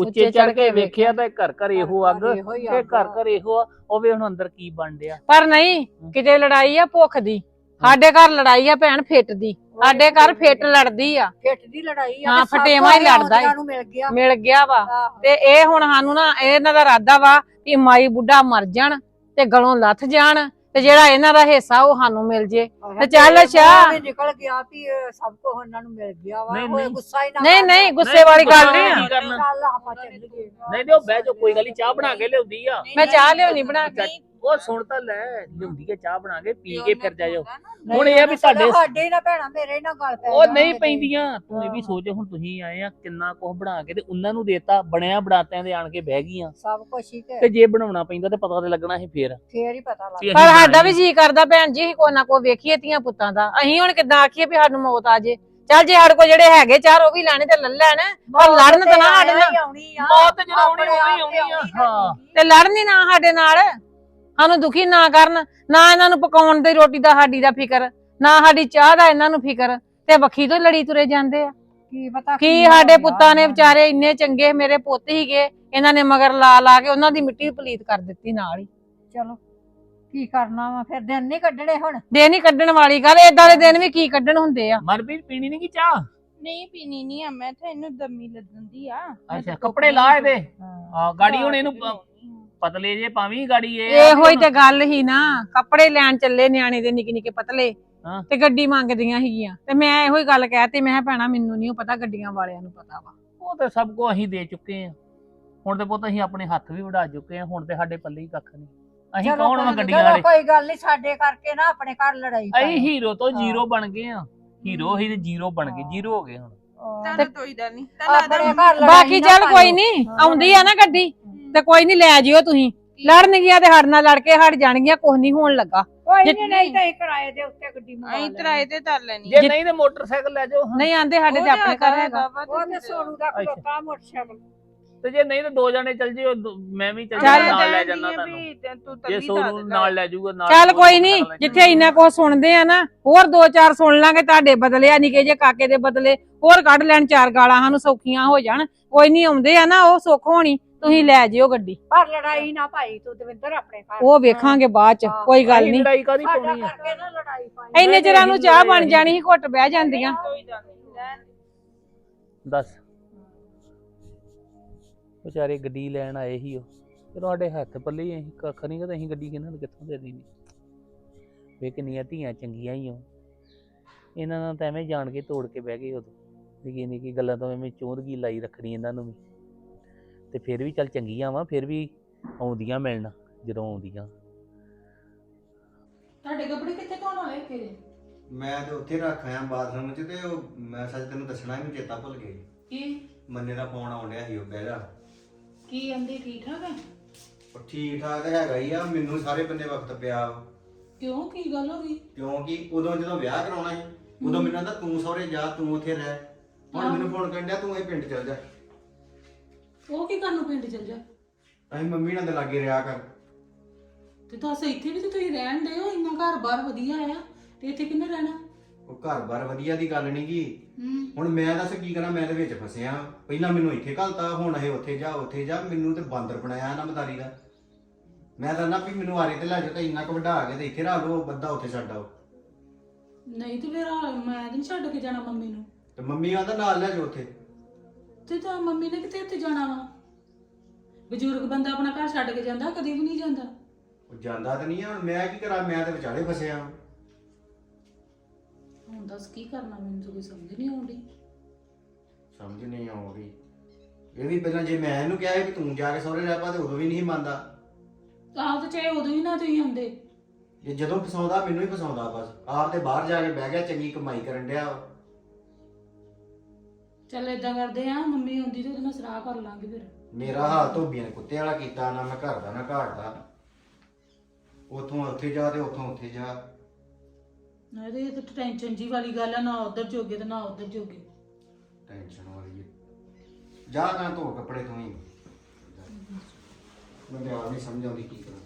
ਉੱਚੇ ਚੜ ਕੇ ਵੇਖਿਆ ਤਾਂ ਘਰ ਘਰ ਇਹੋ ਅੱਗ ਹੀ ਅੱਗ ਘਰ। ਘਰ ਇਹੋ ਉਹ ਵੀ ਹੁਣ ਅੰਦਰ ਕੀ ਬਣ ਡਿਆ। ਪਰ ਨਹੀਂ ਕਿਤੇ ਲੜਾਈ ਆ ਭੁੱਖ ਦੀ। ਸਾਡੇ ਘਰ ਲੜਾਈ ਆ ਭੈਣ ਫਿੱਟ ਦੀ। ਸਾਡੇ ਘਰ ਫਿੱਟ ਲੜਦੀ ਆ। ਫਿੱਟ ਦੀ ਲੜਾਈ ਆ ਹਾਂ, ਤੇ ਫਟੇਵਾਂ ਹੀ ਲੜਦਾ ਨੂੰ ਮਿਲ ਗਿਆ। ਵਾ। ਤੇ ਇਹ ਹੁਣ ਸਾਨੂੰ ਨਾ ਇਹਨਾਂ ਦਾ ਇਰਾਦਾ ਵਾ ਕਿ ਮਾਈ ਬੁੱਢਾ ਮਰ ਜਾਣ ਤੇ ਗਲੋਂ ਲੱਥ ਜਾਣ। ਤੇ ਜਿਹੜਾ ਇਹਨਾਂ ਦਾ ਹਿੱਸਾ ਉਹ ਸਾਨੂੰ ਮਿਲ ਜੇ। ਤੇ ਚੱਲ ਵੀ ਨਿਕਲ ਗਿਆ ਵੀ ਇਹ ਸਭ ਕੁਝ ਉਹਨਾਂ ਨੂੰ ਮਿਲ ਗਿਆ ਵਾ। ਨਹੀਂ, ਨਹੀਂ। ਗੁੱਸਾ ਹੀ ਨਾ ਨਹੀਂ। ਨਹੀਂ ਗੁੱਸੇ ਵਾਲੀ ਗੱਲ ਨਹੀਂ ਆ। ਕੀ ਕਰਨਾ? ਚੱਲ ਆਪਾਂ ਚੱਲ ਗਏ ਨਹੀਂ ਤੇ ਉਹ ਬਹਿ ਜਾ ਕੋਈ ਗੱਲ ਨੀ ਚਾਹ ਬਣਾ ਕੇ ਲਿਆਉਂਦੀ ਆ। ਮੈਂ ਚਾਹ ਲਿਆਉਣੀ ਬਣਾ ਕੇ। ਉਹ ਸੁਣ ਤਾਂ ਲੈ ਲਿਆਉਂਦੀ ਆ ਚਾਹ ਬਣਾ ਕੇ ਪੀ ਕੇ ਫਿਰ ਜਾਇਓ। ਹੁਣ ਇਹ ਆ ਵੀ ਤੁਹਾਡੇ ਸਾਡੇ ਹੀ ਨਾ ਭੈਣਾ ਮੇਰੇ ਹੀ ਨਾ ਗੱਲ ਪੈ ਉਹ ਨਹੀਂ। ਪੈਂਦੀਆਂ ਤੂੰ ਇਹ ਵੀ ਸੋਚ ਹੁਣ ਤੁਸੀਂ ਆਏ ਆ ਕਿੰਨਾ ਕੁਝ ਬਣਾ ਕੇ ਤੇ ਉਹਨਾਂ ਨੂੰ ਦੇਤਾ ਬਣਿਆ ਬਣਾਤਿਆਂ ਦੇ ਆਣ ਕੇ ਬਹਿ ਗਈਆਂ। ਸਭ ਕੁਝ ਹੀ ਤੇ ਤੇ ਜੇ ਬਣਾਉਣਾ ਪੈਂਦਾ ਤੇ ਪਤਾ ਤੇ ਲੱਗਣਾ ਸੀ ਫੇਰ। ਫੇਰ ਹੀ ਪਤਾ ਵੀ ਲੱਗਦਾ। ਅਸੀਂ ਪਰ ਸਾਡਾ। ਵੀ ਜੀ ਕਰਦਾ ਭੈਣ ਜੀ ਅਸੀਂ ਕੋਈ ਨਾ ਕੋਈ ਵੇਖੀਏ ਧੀਆਂ ਪੁੱਤਾਂ ਦਾ। ਅਸੀਂ ਹੁਣ ਕਿੱਦਾਂ ਆਖੀਏ ਵੀ ਸਾਨੂੰ ਮੌਤ ਆ ਜੇ। ਚੱਲ ਜੇ ਸਾਡੇ ਕੋਲ ਜਿਹੜੇ ਹੈਗੇ ਚਾਰ ਉਹ ਵੀ ਲੈਣੇ ਤੇ ਲੈ ਲੈਣ। ਪਰ ਲੜਨ ਤਾਂ ਨਾ ਸਾਡੇ ਨਾਲ। ਮੌਤ ਜਦੋਂ ਆਉਣੀ ਆਉਣੀ ਆਉਣੀ ਆ ਹਾਂ। ਤੇ ਲੜਨ ਹੀ ਨਾ ਸਾਡੇ ਨਾਲ। ਸਾਨੂੰ ਦੁਖੀ ਨਾ ਕਰਨ ਨਾ ਇਹਨਾਂ ਨੂੰ ਪਕਾਉਣ ਦੀ ਰੋਟੀ ਦਾ ਸਾਡੀ ਦਾ ਫਿਕਰ ਨਾ ਸਾਡੀ ਚਾਹ ਦਾ ਇਹਨਾਂ ਨੂੰ ਫਿਕਰ ਤੇ ਵੱਖੀ ਤੋਂ ਲੜੀ ਤੁਰੇ ਜਾਂਦੇ ਆ। ਕੀ ਪਤਾ ਕੀ ਸਾਡੇ ਪੁੱਤਾਂ ਨੇ ਵਿਚਾਰੇ ਇੰਨੇ ਚੰਗੇ ਮੇਰੇ ਪੁੱਤ ਹੀਗੇ ਇਹਨਾਂ ਨੇ ਮਗਰ ਲਾ ਲਾ ਕੇ ਉਹਨਾਂ ਦੀ ਮਿੱਟੀ ਪਲੀਤ ਕਰ ਦਿੱਤੀ ਨਾਲ ਹੀ। ਚਲੋ ਕੀ ਕਰਨਾ ਵਾ ਫਿਰ ਦਿਨ ਨਹੀਂ ਕੱਢਣੇ ਹੁਣ? ਦਿਨ ਹੀ ਕੱਢਣ ਵਾਲੀ ਗੱਲ ਏਦਾਂ ਦੇ ਦਿਨ ਵੀ ਕੀ ਕੱਢਣ ਹੁੰਦੇ ਆ? ਮਨਪ੍ਰੀਤ ਪੀਣੀ ਨਹੀਂ ਕੀ ਚਾਹ? ਨਹੀਂ ਪੀਣੀ ਨਹੀਂ ਆ ਮੈਂ ਤਾਂ ਇਹਨੂੰ ਦਮੀ ਲੱਗਦੀ ਆ। ਅੱਛਾ ਕੱਪੜੇ ਲਾ ਇਹਦੇ। ਹਾਂ। ਆ ਗਾੜੀ ਹੁਣ ਇਹਨੂੰ ਪ- ਪਤਲੇ ਜੇ ਪਾਵੀਂ ਗਾੜੀ ਇਹ ਇਹੋ ਹੀ ਤੇ ਗੱਲ ਹੀ ਨਾ। ਕੱਪੜੇ ਲੈਣ ਚੱਲੇ ਨਿਆਣੇ ਦੇ ਨਿੱਕੇ ਨਿੱਕੇ ਪਤਲੇ ਹਾਂ। ਤੇ ਗੱਡੀ ਮੰਗਦੀਆਂ ਸੀਗੀਆਂ। ਤੇ ਮੈਂ ਇਹੋ ਹੀ ਗੱਲ ਕਹਿਤੀ ਮੈਂ ਕਿਹਾ ਭੈਣਾ ਮੈਨੂੰ ਨਹੀਂ ਪਤਾ ਗੱਡੀਆਂ ਵਾਲਿਆਂ ਨੂੰ ਪਤਾ ਵਾ। ਉਹ ਤੇ ਸਭ ਕੁਝ ਅਸੀਂ ਦੇ ਚੁੱਕੇ ਆ। ਹੁਣ ਤੇ ਪੁੱਤ ਅਸੀਂ ਆਪਣੇ ਹੱਥ ਵੀ ਵੜਾ ਚੁੱਕੇ ਆ ਹੁਣ ਤੇ ਸਾਡੇ ਪੱਲੇ ਹੀ ਕੱਖ ਨਹੀਂ ਅਸੀਂ ਚਲੋ ਕੌਣ ਵਾ ਕੋਈ- ਗੱਡੀਆਂ ਚਲੋ ਵਾਲੇ? ਕੋਈ ਗੱਲ ਨਹੀਂ ਸਾਡੇ ਕਰਕੇ ਨਾ ਆਪਣੇ ਘਰ ਲੜਾਈ ਅਸੀਂ ਹੀਰੋ ਤੋਂ ਜ਼ੀਰੋ ਬਣ ਗਏ ਆ। ਹੀਰੋ ਹੀ। ਤੇ ਜ਼ੀਰੋ ਬਣ ਗਏ ਜ਼ੀਰੋ ਹੋ ਗਏ ਹੁਣ। ਤੁਹਾਨੂੰ ਕੋਈ ਡਰ ਨਹੀਂ ਆਪਣੇ ਘਰ ਲੜਾਈ ਬਾਕੀ ਚੱਲ। ਕੋਈ ਨਹੀਂ ਆਉਂਦੀ ਆ ਨਾ ਗੱਡੀ। ਤੇ ਕੋਈ ਨਹੀਂ ਲੈ ਜਿਓ ਤੁਸੀਂ। ਲੜਨਗੀਆਂ ਤੇ ਸਾਡੇ ਨਾਲ ਲੜ ਕੇ ਹਟ ਜਾਣਗੀਆਂ ਕੁਝ ਨਹੀਂ ਹੋਣ ਲੱਗਾ। ਕੋਈ ਜੇ- ਨਹੀਂ ਨਹੀਂ ਤਾਂ ਇਹ ਕਿਰਾਏ ਦੇ ਉੱਤੇ ਗੱਡੀ ਮੰਗਾ ਅਸੀਂ ਲੈਣੀ। ਤਰਾਏ ਤੇ ਤਰ ਲੈਣੀ ਜੇ ਨਹੀਂ ਤੇ ਮੋਟਰਸਾਈਕਲ ਲੈ ਜਾਓ। ਨਹੀਂ ਆਂਦੇ ਸਾਡੇ ਤੇ ਆਪਣੇ ਘਰ ਹੈਗਾ। ਉਹ ਤੇ ਸੋਨੂ ਦਾ ਖਲੋਤਾ ਮੋਟਰਸਾਈਕਲ। ਤੇ ਜੇ ਨਹੀਂ ਤਾਂ ਦੋ ਜਣੇ ਚੱਲ ਜਿਓ ਦੋ- ਮੈਂ ਵੀ ਚੱਲ ਚੱਲ ਜਾਊਂ, ਨਾਲ ਲੈ ਕਹਿੰਦੀ ਜਾਣਾ ਆ ਤੁਹਾਨੂੰ। ਵੀ ਤੇ ਤੂੰ ਜੇ ਤੱਲੀ ਸੋਨੂੰ ਦੱਸ ਨਾਲ ਲੈ। ਜਾਊਗਾ ਨਾਲ ਚੱਲ ਸੋਨੂੰ ਕੋਈ ਨਹੀਂ ਜਿੱਥੇ। ਇੰਨਾ ਕੁਛ ਸੁਣਦੇ ਆ ਨਾ ਹੋਰ ਦੋ ਚਾਰ ਸੁਣ ਲਾਂਗੇ ਤੁਹਾਡੇ ਬਦਲੇ ਆ ਨਿੱਕੇ ਜੇ ਕਾਕੇ ਦੇ ਬਦਲੇ। ਹੋਰ ਕੱਢ ਲੈਣ ਚਾਰ ਗਾਲਾਂ ਸਾਨੂੰ ਸੌਖੀਆਂ ਹੋ ਜਾਣ। ਕੋਈ ਨਹੀਂ ਆਉਂਦੇ ਆ ਨਾ ਉਹ ਸੁੱਖ ਹੋਣੀ। ਤੁਸੀਂ ਲੈ ਜਿਓ ਗੱਡੀ। ਪਰ ਲੜਾਈ ਨਾ ਭਾਈ ਤੂੰ ਦਵਿੰਦਰ ਆਪਣੇ ਘਰ। ਉਹ ਵੇਖਾਂਗੇ ਬਾਅਦ ਚ। ਕੋਈ ਗੱਲ ਨਹੀਂ। ਲੜਾਈ ਕਾਦੀ ਸਾਡਾ ਪਾਉਣੀ ਆ? ਕਰਕੇ ਨਾ ਲੜਾਈ ਪਾਈ ਇੰਨੇ ਚਿਰਾਂ ਨੂੰ ਚਾਹ ਬਣ ਜਾਣੀ ਸੀ ਘੁੱਟ ਬਹਿ ਜਾਂਦੀਆਂ। ਦੱਸ। ਵਿਚਾਰੇ ਗੱਡੀ ਲੈਣ ਆਏ ਸੀ ਉਹ। ਸਾਡੇ ਹੱਥ ਪੱਲੇ ਹੀ ਅਸੀਂ ਕੱਖ ਨਹੀਂ ਤਾਂ ਅਸੀਂ ਗੱਡੀ ਕਿਹਨਾਂ ਨੂੰ ਕਿੱਥੋਂ ਦੇ ਦੇਣੀ ਵੇ ਕਿੰਨੀਆਂ ਧੀਆਂ ਚੰਗੀਆਂ ਹੀ ਉਹ। ਇਹਨਾਂ ਨਾਲ ਤਾਂ ਐਵੇਂ ਜਾਣ ਕੇ ਤੋੜ ਕੇ ਬਹਿ ਗਏ ਉਦੋਂ। ਨਿੱਕੀ ਨਿੱਕੀ ਗੱਲਾਂ ਤੋਂ ਐਵੇਂ ਚੋਦਗੀ ਲਾਈ ਰੱਖਣੀ ਇਹਨਾਂ ਨੂੰ ਵੀ। ਤੇ ਫਿਰ ਵੀ ਚੱਲ ਚੰਗੀਆਂ ਵਾ ਫਿਰ ਵੀ ਆਉਂਦੀਆਂ ਮਿਲਣ ਜਦੋਂ ਆਉਂਦੀਆਂ। ਤੁਹਾਡੇ ਕੱਪੜੇ ਕਿੱਥੇ ਧੋਣ ਵਾਲੇ ਤੇਰੇ ਮੈਂ ਤੇ ਉੱਥੇ ਰੱਖ ਆਇਆ ਬਾਥਰੂਮ 'ਚ ਤੇ ਉਹ ਮੈਂ ਸੱਚ ਤੈਨੂੰ ਦੱਸਣਾ ਹੀ ਚੇਤਾ ਭੁੱਲ ਗਿਆ ਕੀ? ਮੰਨੇ ਦਾ ਫੋਨ ਆਉਣ ਡਿਆ ਸੀ ਉਹ ਬਹਿ ਜਾ ਕੀ ਆਂਦੀ ਠੀਕ ਠਾਕ ਹੈ ਉਹ ਠੀਕ ਠਾਕ ਹੈਗਾ ਹੀ ਆ ਮੈਨੂੰ ਸਾਰੇ ਬੰਦੇ ਵਕਤ ਪਿਆ ਵਾ। ਕਿਉਂ? ਕੀ ਗੱਲ ਹੋ ਗਈ? ਕਿਉਂਕਿ ਉਦੋਂ ਜਦੋਂ ਵਿਆਹ ਕਰਾਉਣਾ ਸੀ ਉਦੋਂ ਮੈਨੂੰ ਕਹਿੰਦਾ ਤੂੰ ਸਹੁਰੇ ਜਾ ਤੂੰ ਉੱਥੇ ਰਹਿ। ਹੁਣ। ਮੈਨੂੰ ਫੋਨ ਕਰਨ ਡਿਆ ਤੂੰ ਇਹ ਪਿੰਡ ਚਲ ਜਾ। ਉਹ ਕੀ ਕਰਨ ਨੂੰ ਪਿੰਡ ਚੱਲ ਜਾ? ਅਸੀਂ ਮੰਮੀ ਨਾਲ ਦੇ ਲਾਗੇ ਰਿਹਾ ਕਰ। ਤੇ ਦੱਸ ਇੱਥੇ ਵੀ ਤੇ ਤੁਸੀਂ ਰਹਿਣ ਦੇ ਹੋ ਇੰਨਾ ਘਰ ਬਾਰ ਵਧੀਆ ਆ। ਤੇ ਇੱਥੇ ਕਿੰਨੇ ਰਹਿਣਾ? ਉਹ ਘਰ-ਬਾਰ ਵਧੀਆ ਦੀ ਗੱਲ ਨਹੀਂ ਗੀ। ਹੂੰ। ਹੁਣ ਮੈਂ ਦੱਸ ਕੀ ਕਰਾਂ ਮੈਂ ਦੇ ਵਿੱਚ ਫਸਿਆ। ਪਹਿਲਾਂ ਮੈਨੂੰ ਇੱਥੇ ਘਲਤਾ ਹੁਣ ਇਹ ਉੱਥੇ ਜਾ ਉੱਥੇ ਜਾ। ਮੈਨੂੰ ਤੇ ਬਾਂਦਰ ਬਣਾਇਆ ਨਾ ਮਦਾਰੀ ਦਾ। ਮੈਂ ਤਾਂ ਨਾ ਵੀ ਮੈਨੂੰ ਆਰੇ ਤੇ ਲੈ ਜਾਓ ਤੇ ਇੰਨਾ ਕੁ ਵੱਡਾ ਆ ਗਿਆ ਤੇ ਇੱਥੇ ਰੱਖ ਲਓ ਬੱਦਾ ਉੱਥੇ ਛੱਡ ਆਓ। ਨਹੀਂ ਤੇ ਫਿਰ ਆ- ਮੈਂ ਤਾਂ ਨੀ ਛੱਡ ਕੇ ਜਾਣਾ ਮੰਮੀ ਨੂੰ। ਤੇ ਮੰਮੀ ਆਂਦਾ ਨਾਲ ਲੈ ਜਾਓ ਉੱਥੇ। ਤੇ ਤਾਂ ਮੰਮੀ ਨੇ ਕਿਤੇ ਉੱਥੇ ਜਾਣਾ ਵਾ? ਬਜ਼ੁਰਗ ਬੰਦਾ ਆਪਣਾ ਘਰ ਛੱਡ ਕੇ ਜਾਂਦਾ ਕਦੀ ਵੀ ਨਹੀਂ ਜਾਂਦਾ। ਉਹ ਜਾਂਦਾ ਤਾਂ ਨਹੀਂ ਆ ਹੁਣ ਮੈਂ ਕੀ ਕਰਾਂ ਮੈਂ ਤੇ ਵਿਚਾਲੇ ਫਸਿਆ ਹੁਣ ਦੱਸ ਕੀ ਕਰਨਾ ਮੈਨੂੰ ਤਾਂ ਕੋਈ ਸਮਝ ਨਹੀਂ ਆਉਂਦੀ। ਸਮਝ ਨਹੀਂ ਆਉਂਦੀ। ਇਹ ਵੀ ਪਹਿਲਾਂ ਜੇ ਮੈਂ ਇਹਨੂੰ ਕਿਹਾ ਸੀ ਵੀ ਤੂੰ ਜਾ ਕੇ ਸਹੁਰੇ ਰਹਿ ਪਾ ਤੇ ਉਦੋਂ ਵੀ ਨਹੀਂ ਮੰਨਦਾ। ਆਹ ਤਾਂ ਚਾਹੇ ਉਦੋਂ ਹੀ ਨਾ ਤੁਸੀਂ ਆਉਂਦੇ ਜੇ ਜਦੋਂ ਫਸਾਉਂਦਾ ਮੈਨੂੰ ਹੀ ਫਸਾਉਂਦਾ ਬਸ। ਆਪ ਤੇ ਬਾਹਰ ਜਾ ਕੇ ਬਹਿ ਗਿਆ ਚੰਗੀ ਕਮਾਈ ਕਰਨ ਡਿਆ ਵਾ। ਚੱਲ ਇਦਾਂ ਕਰਦੇ ਆ ਮੰਮੀ ਹੁੰਦੀ ਤੇ ਉਹਦੇ ਨਾਲ ਸਲਾਹ ਕਰ ਲਾਂਗੇ ਫਿਰ। ਮੇਰਾ ਹਾਲ ਧੋਬੀਆਂ ਨੇ ਕੁੱਤੇ ਵਾਲਾ ਕੀਤਾ ਨਾ ਮੈਂ ਘਰ ਦਾ ਨਾ ਘਾਟ ਦਾ। ਉਥੋਂ ਉੱਥੇ ਜਾ ਤੇ ਉਥੋਂ ਉੱਥੇ ਜਾ। ਨਾ ਇਹ ਤਾਂ ਟੈਨਸ਼ਨ ਜੀ ਵਾਲੀ ਗੱਲ ਆ ਨਾ ਉਧਰ ਜੋਗੇ ਤੇ ਨਾ ਉਧਰ ਜੋਗੇ। ਟੈਨਸ਼ਨ ਵਾਲੀ ਹੈ। ਜਾ ਨਾ ਧੋ ਕੱਪੜੇ ਤੂੰ ਹੀ। ਮੈਂ ਤੇ ਨਹੀਂ ਸਮਝ ਆਉਂਦੀ ਕੀ ਕਰਾਂ।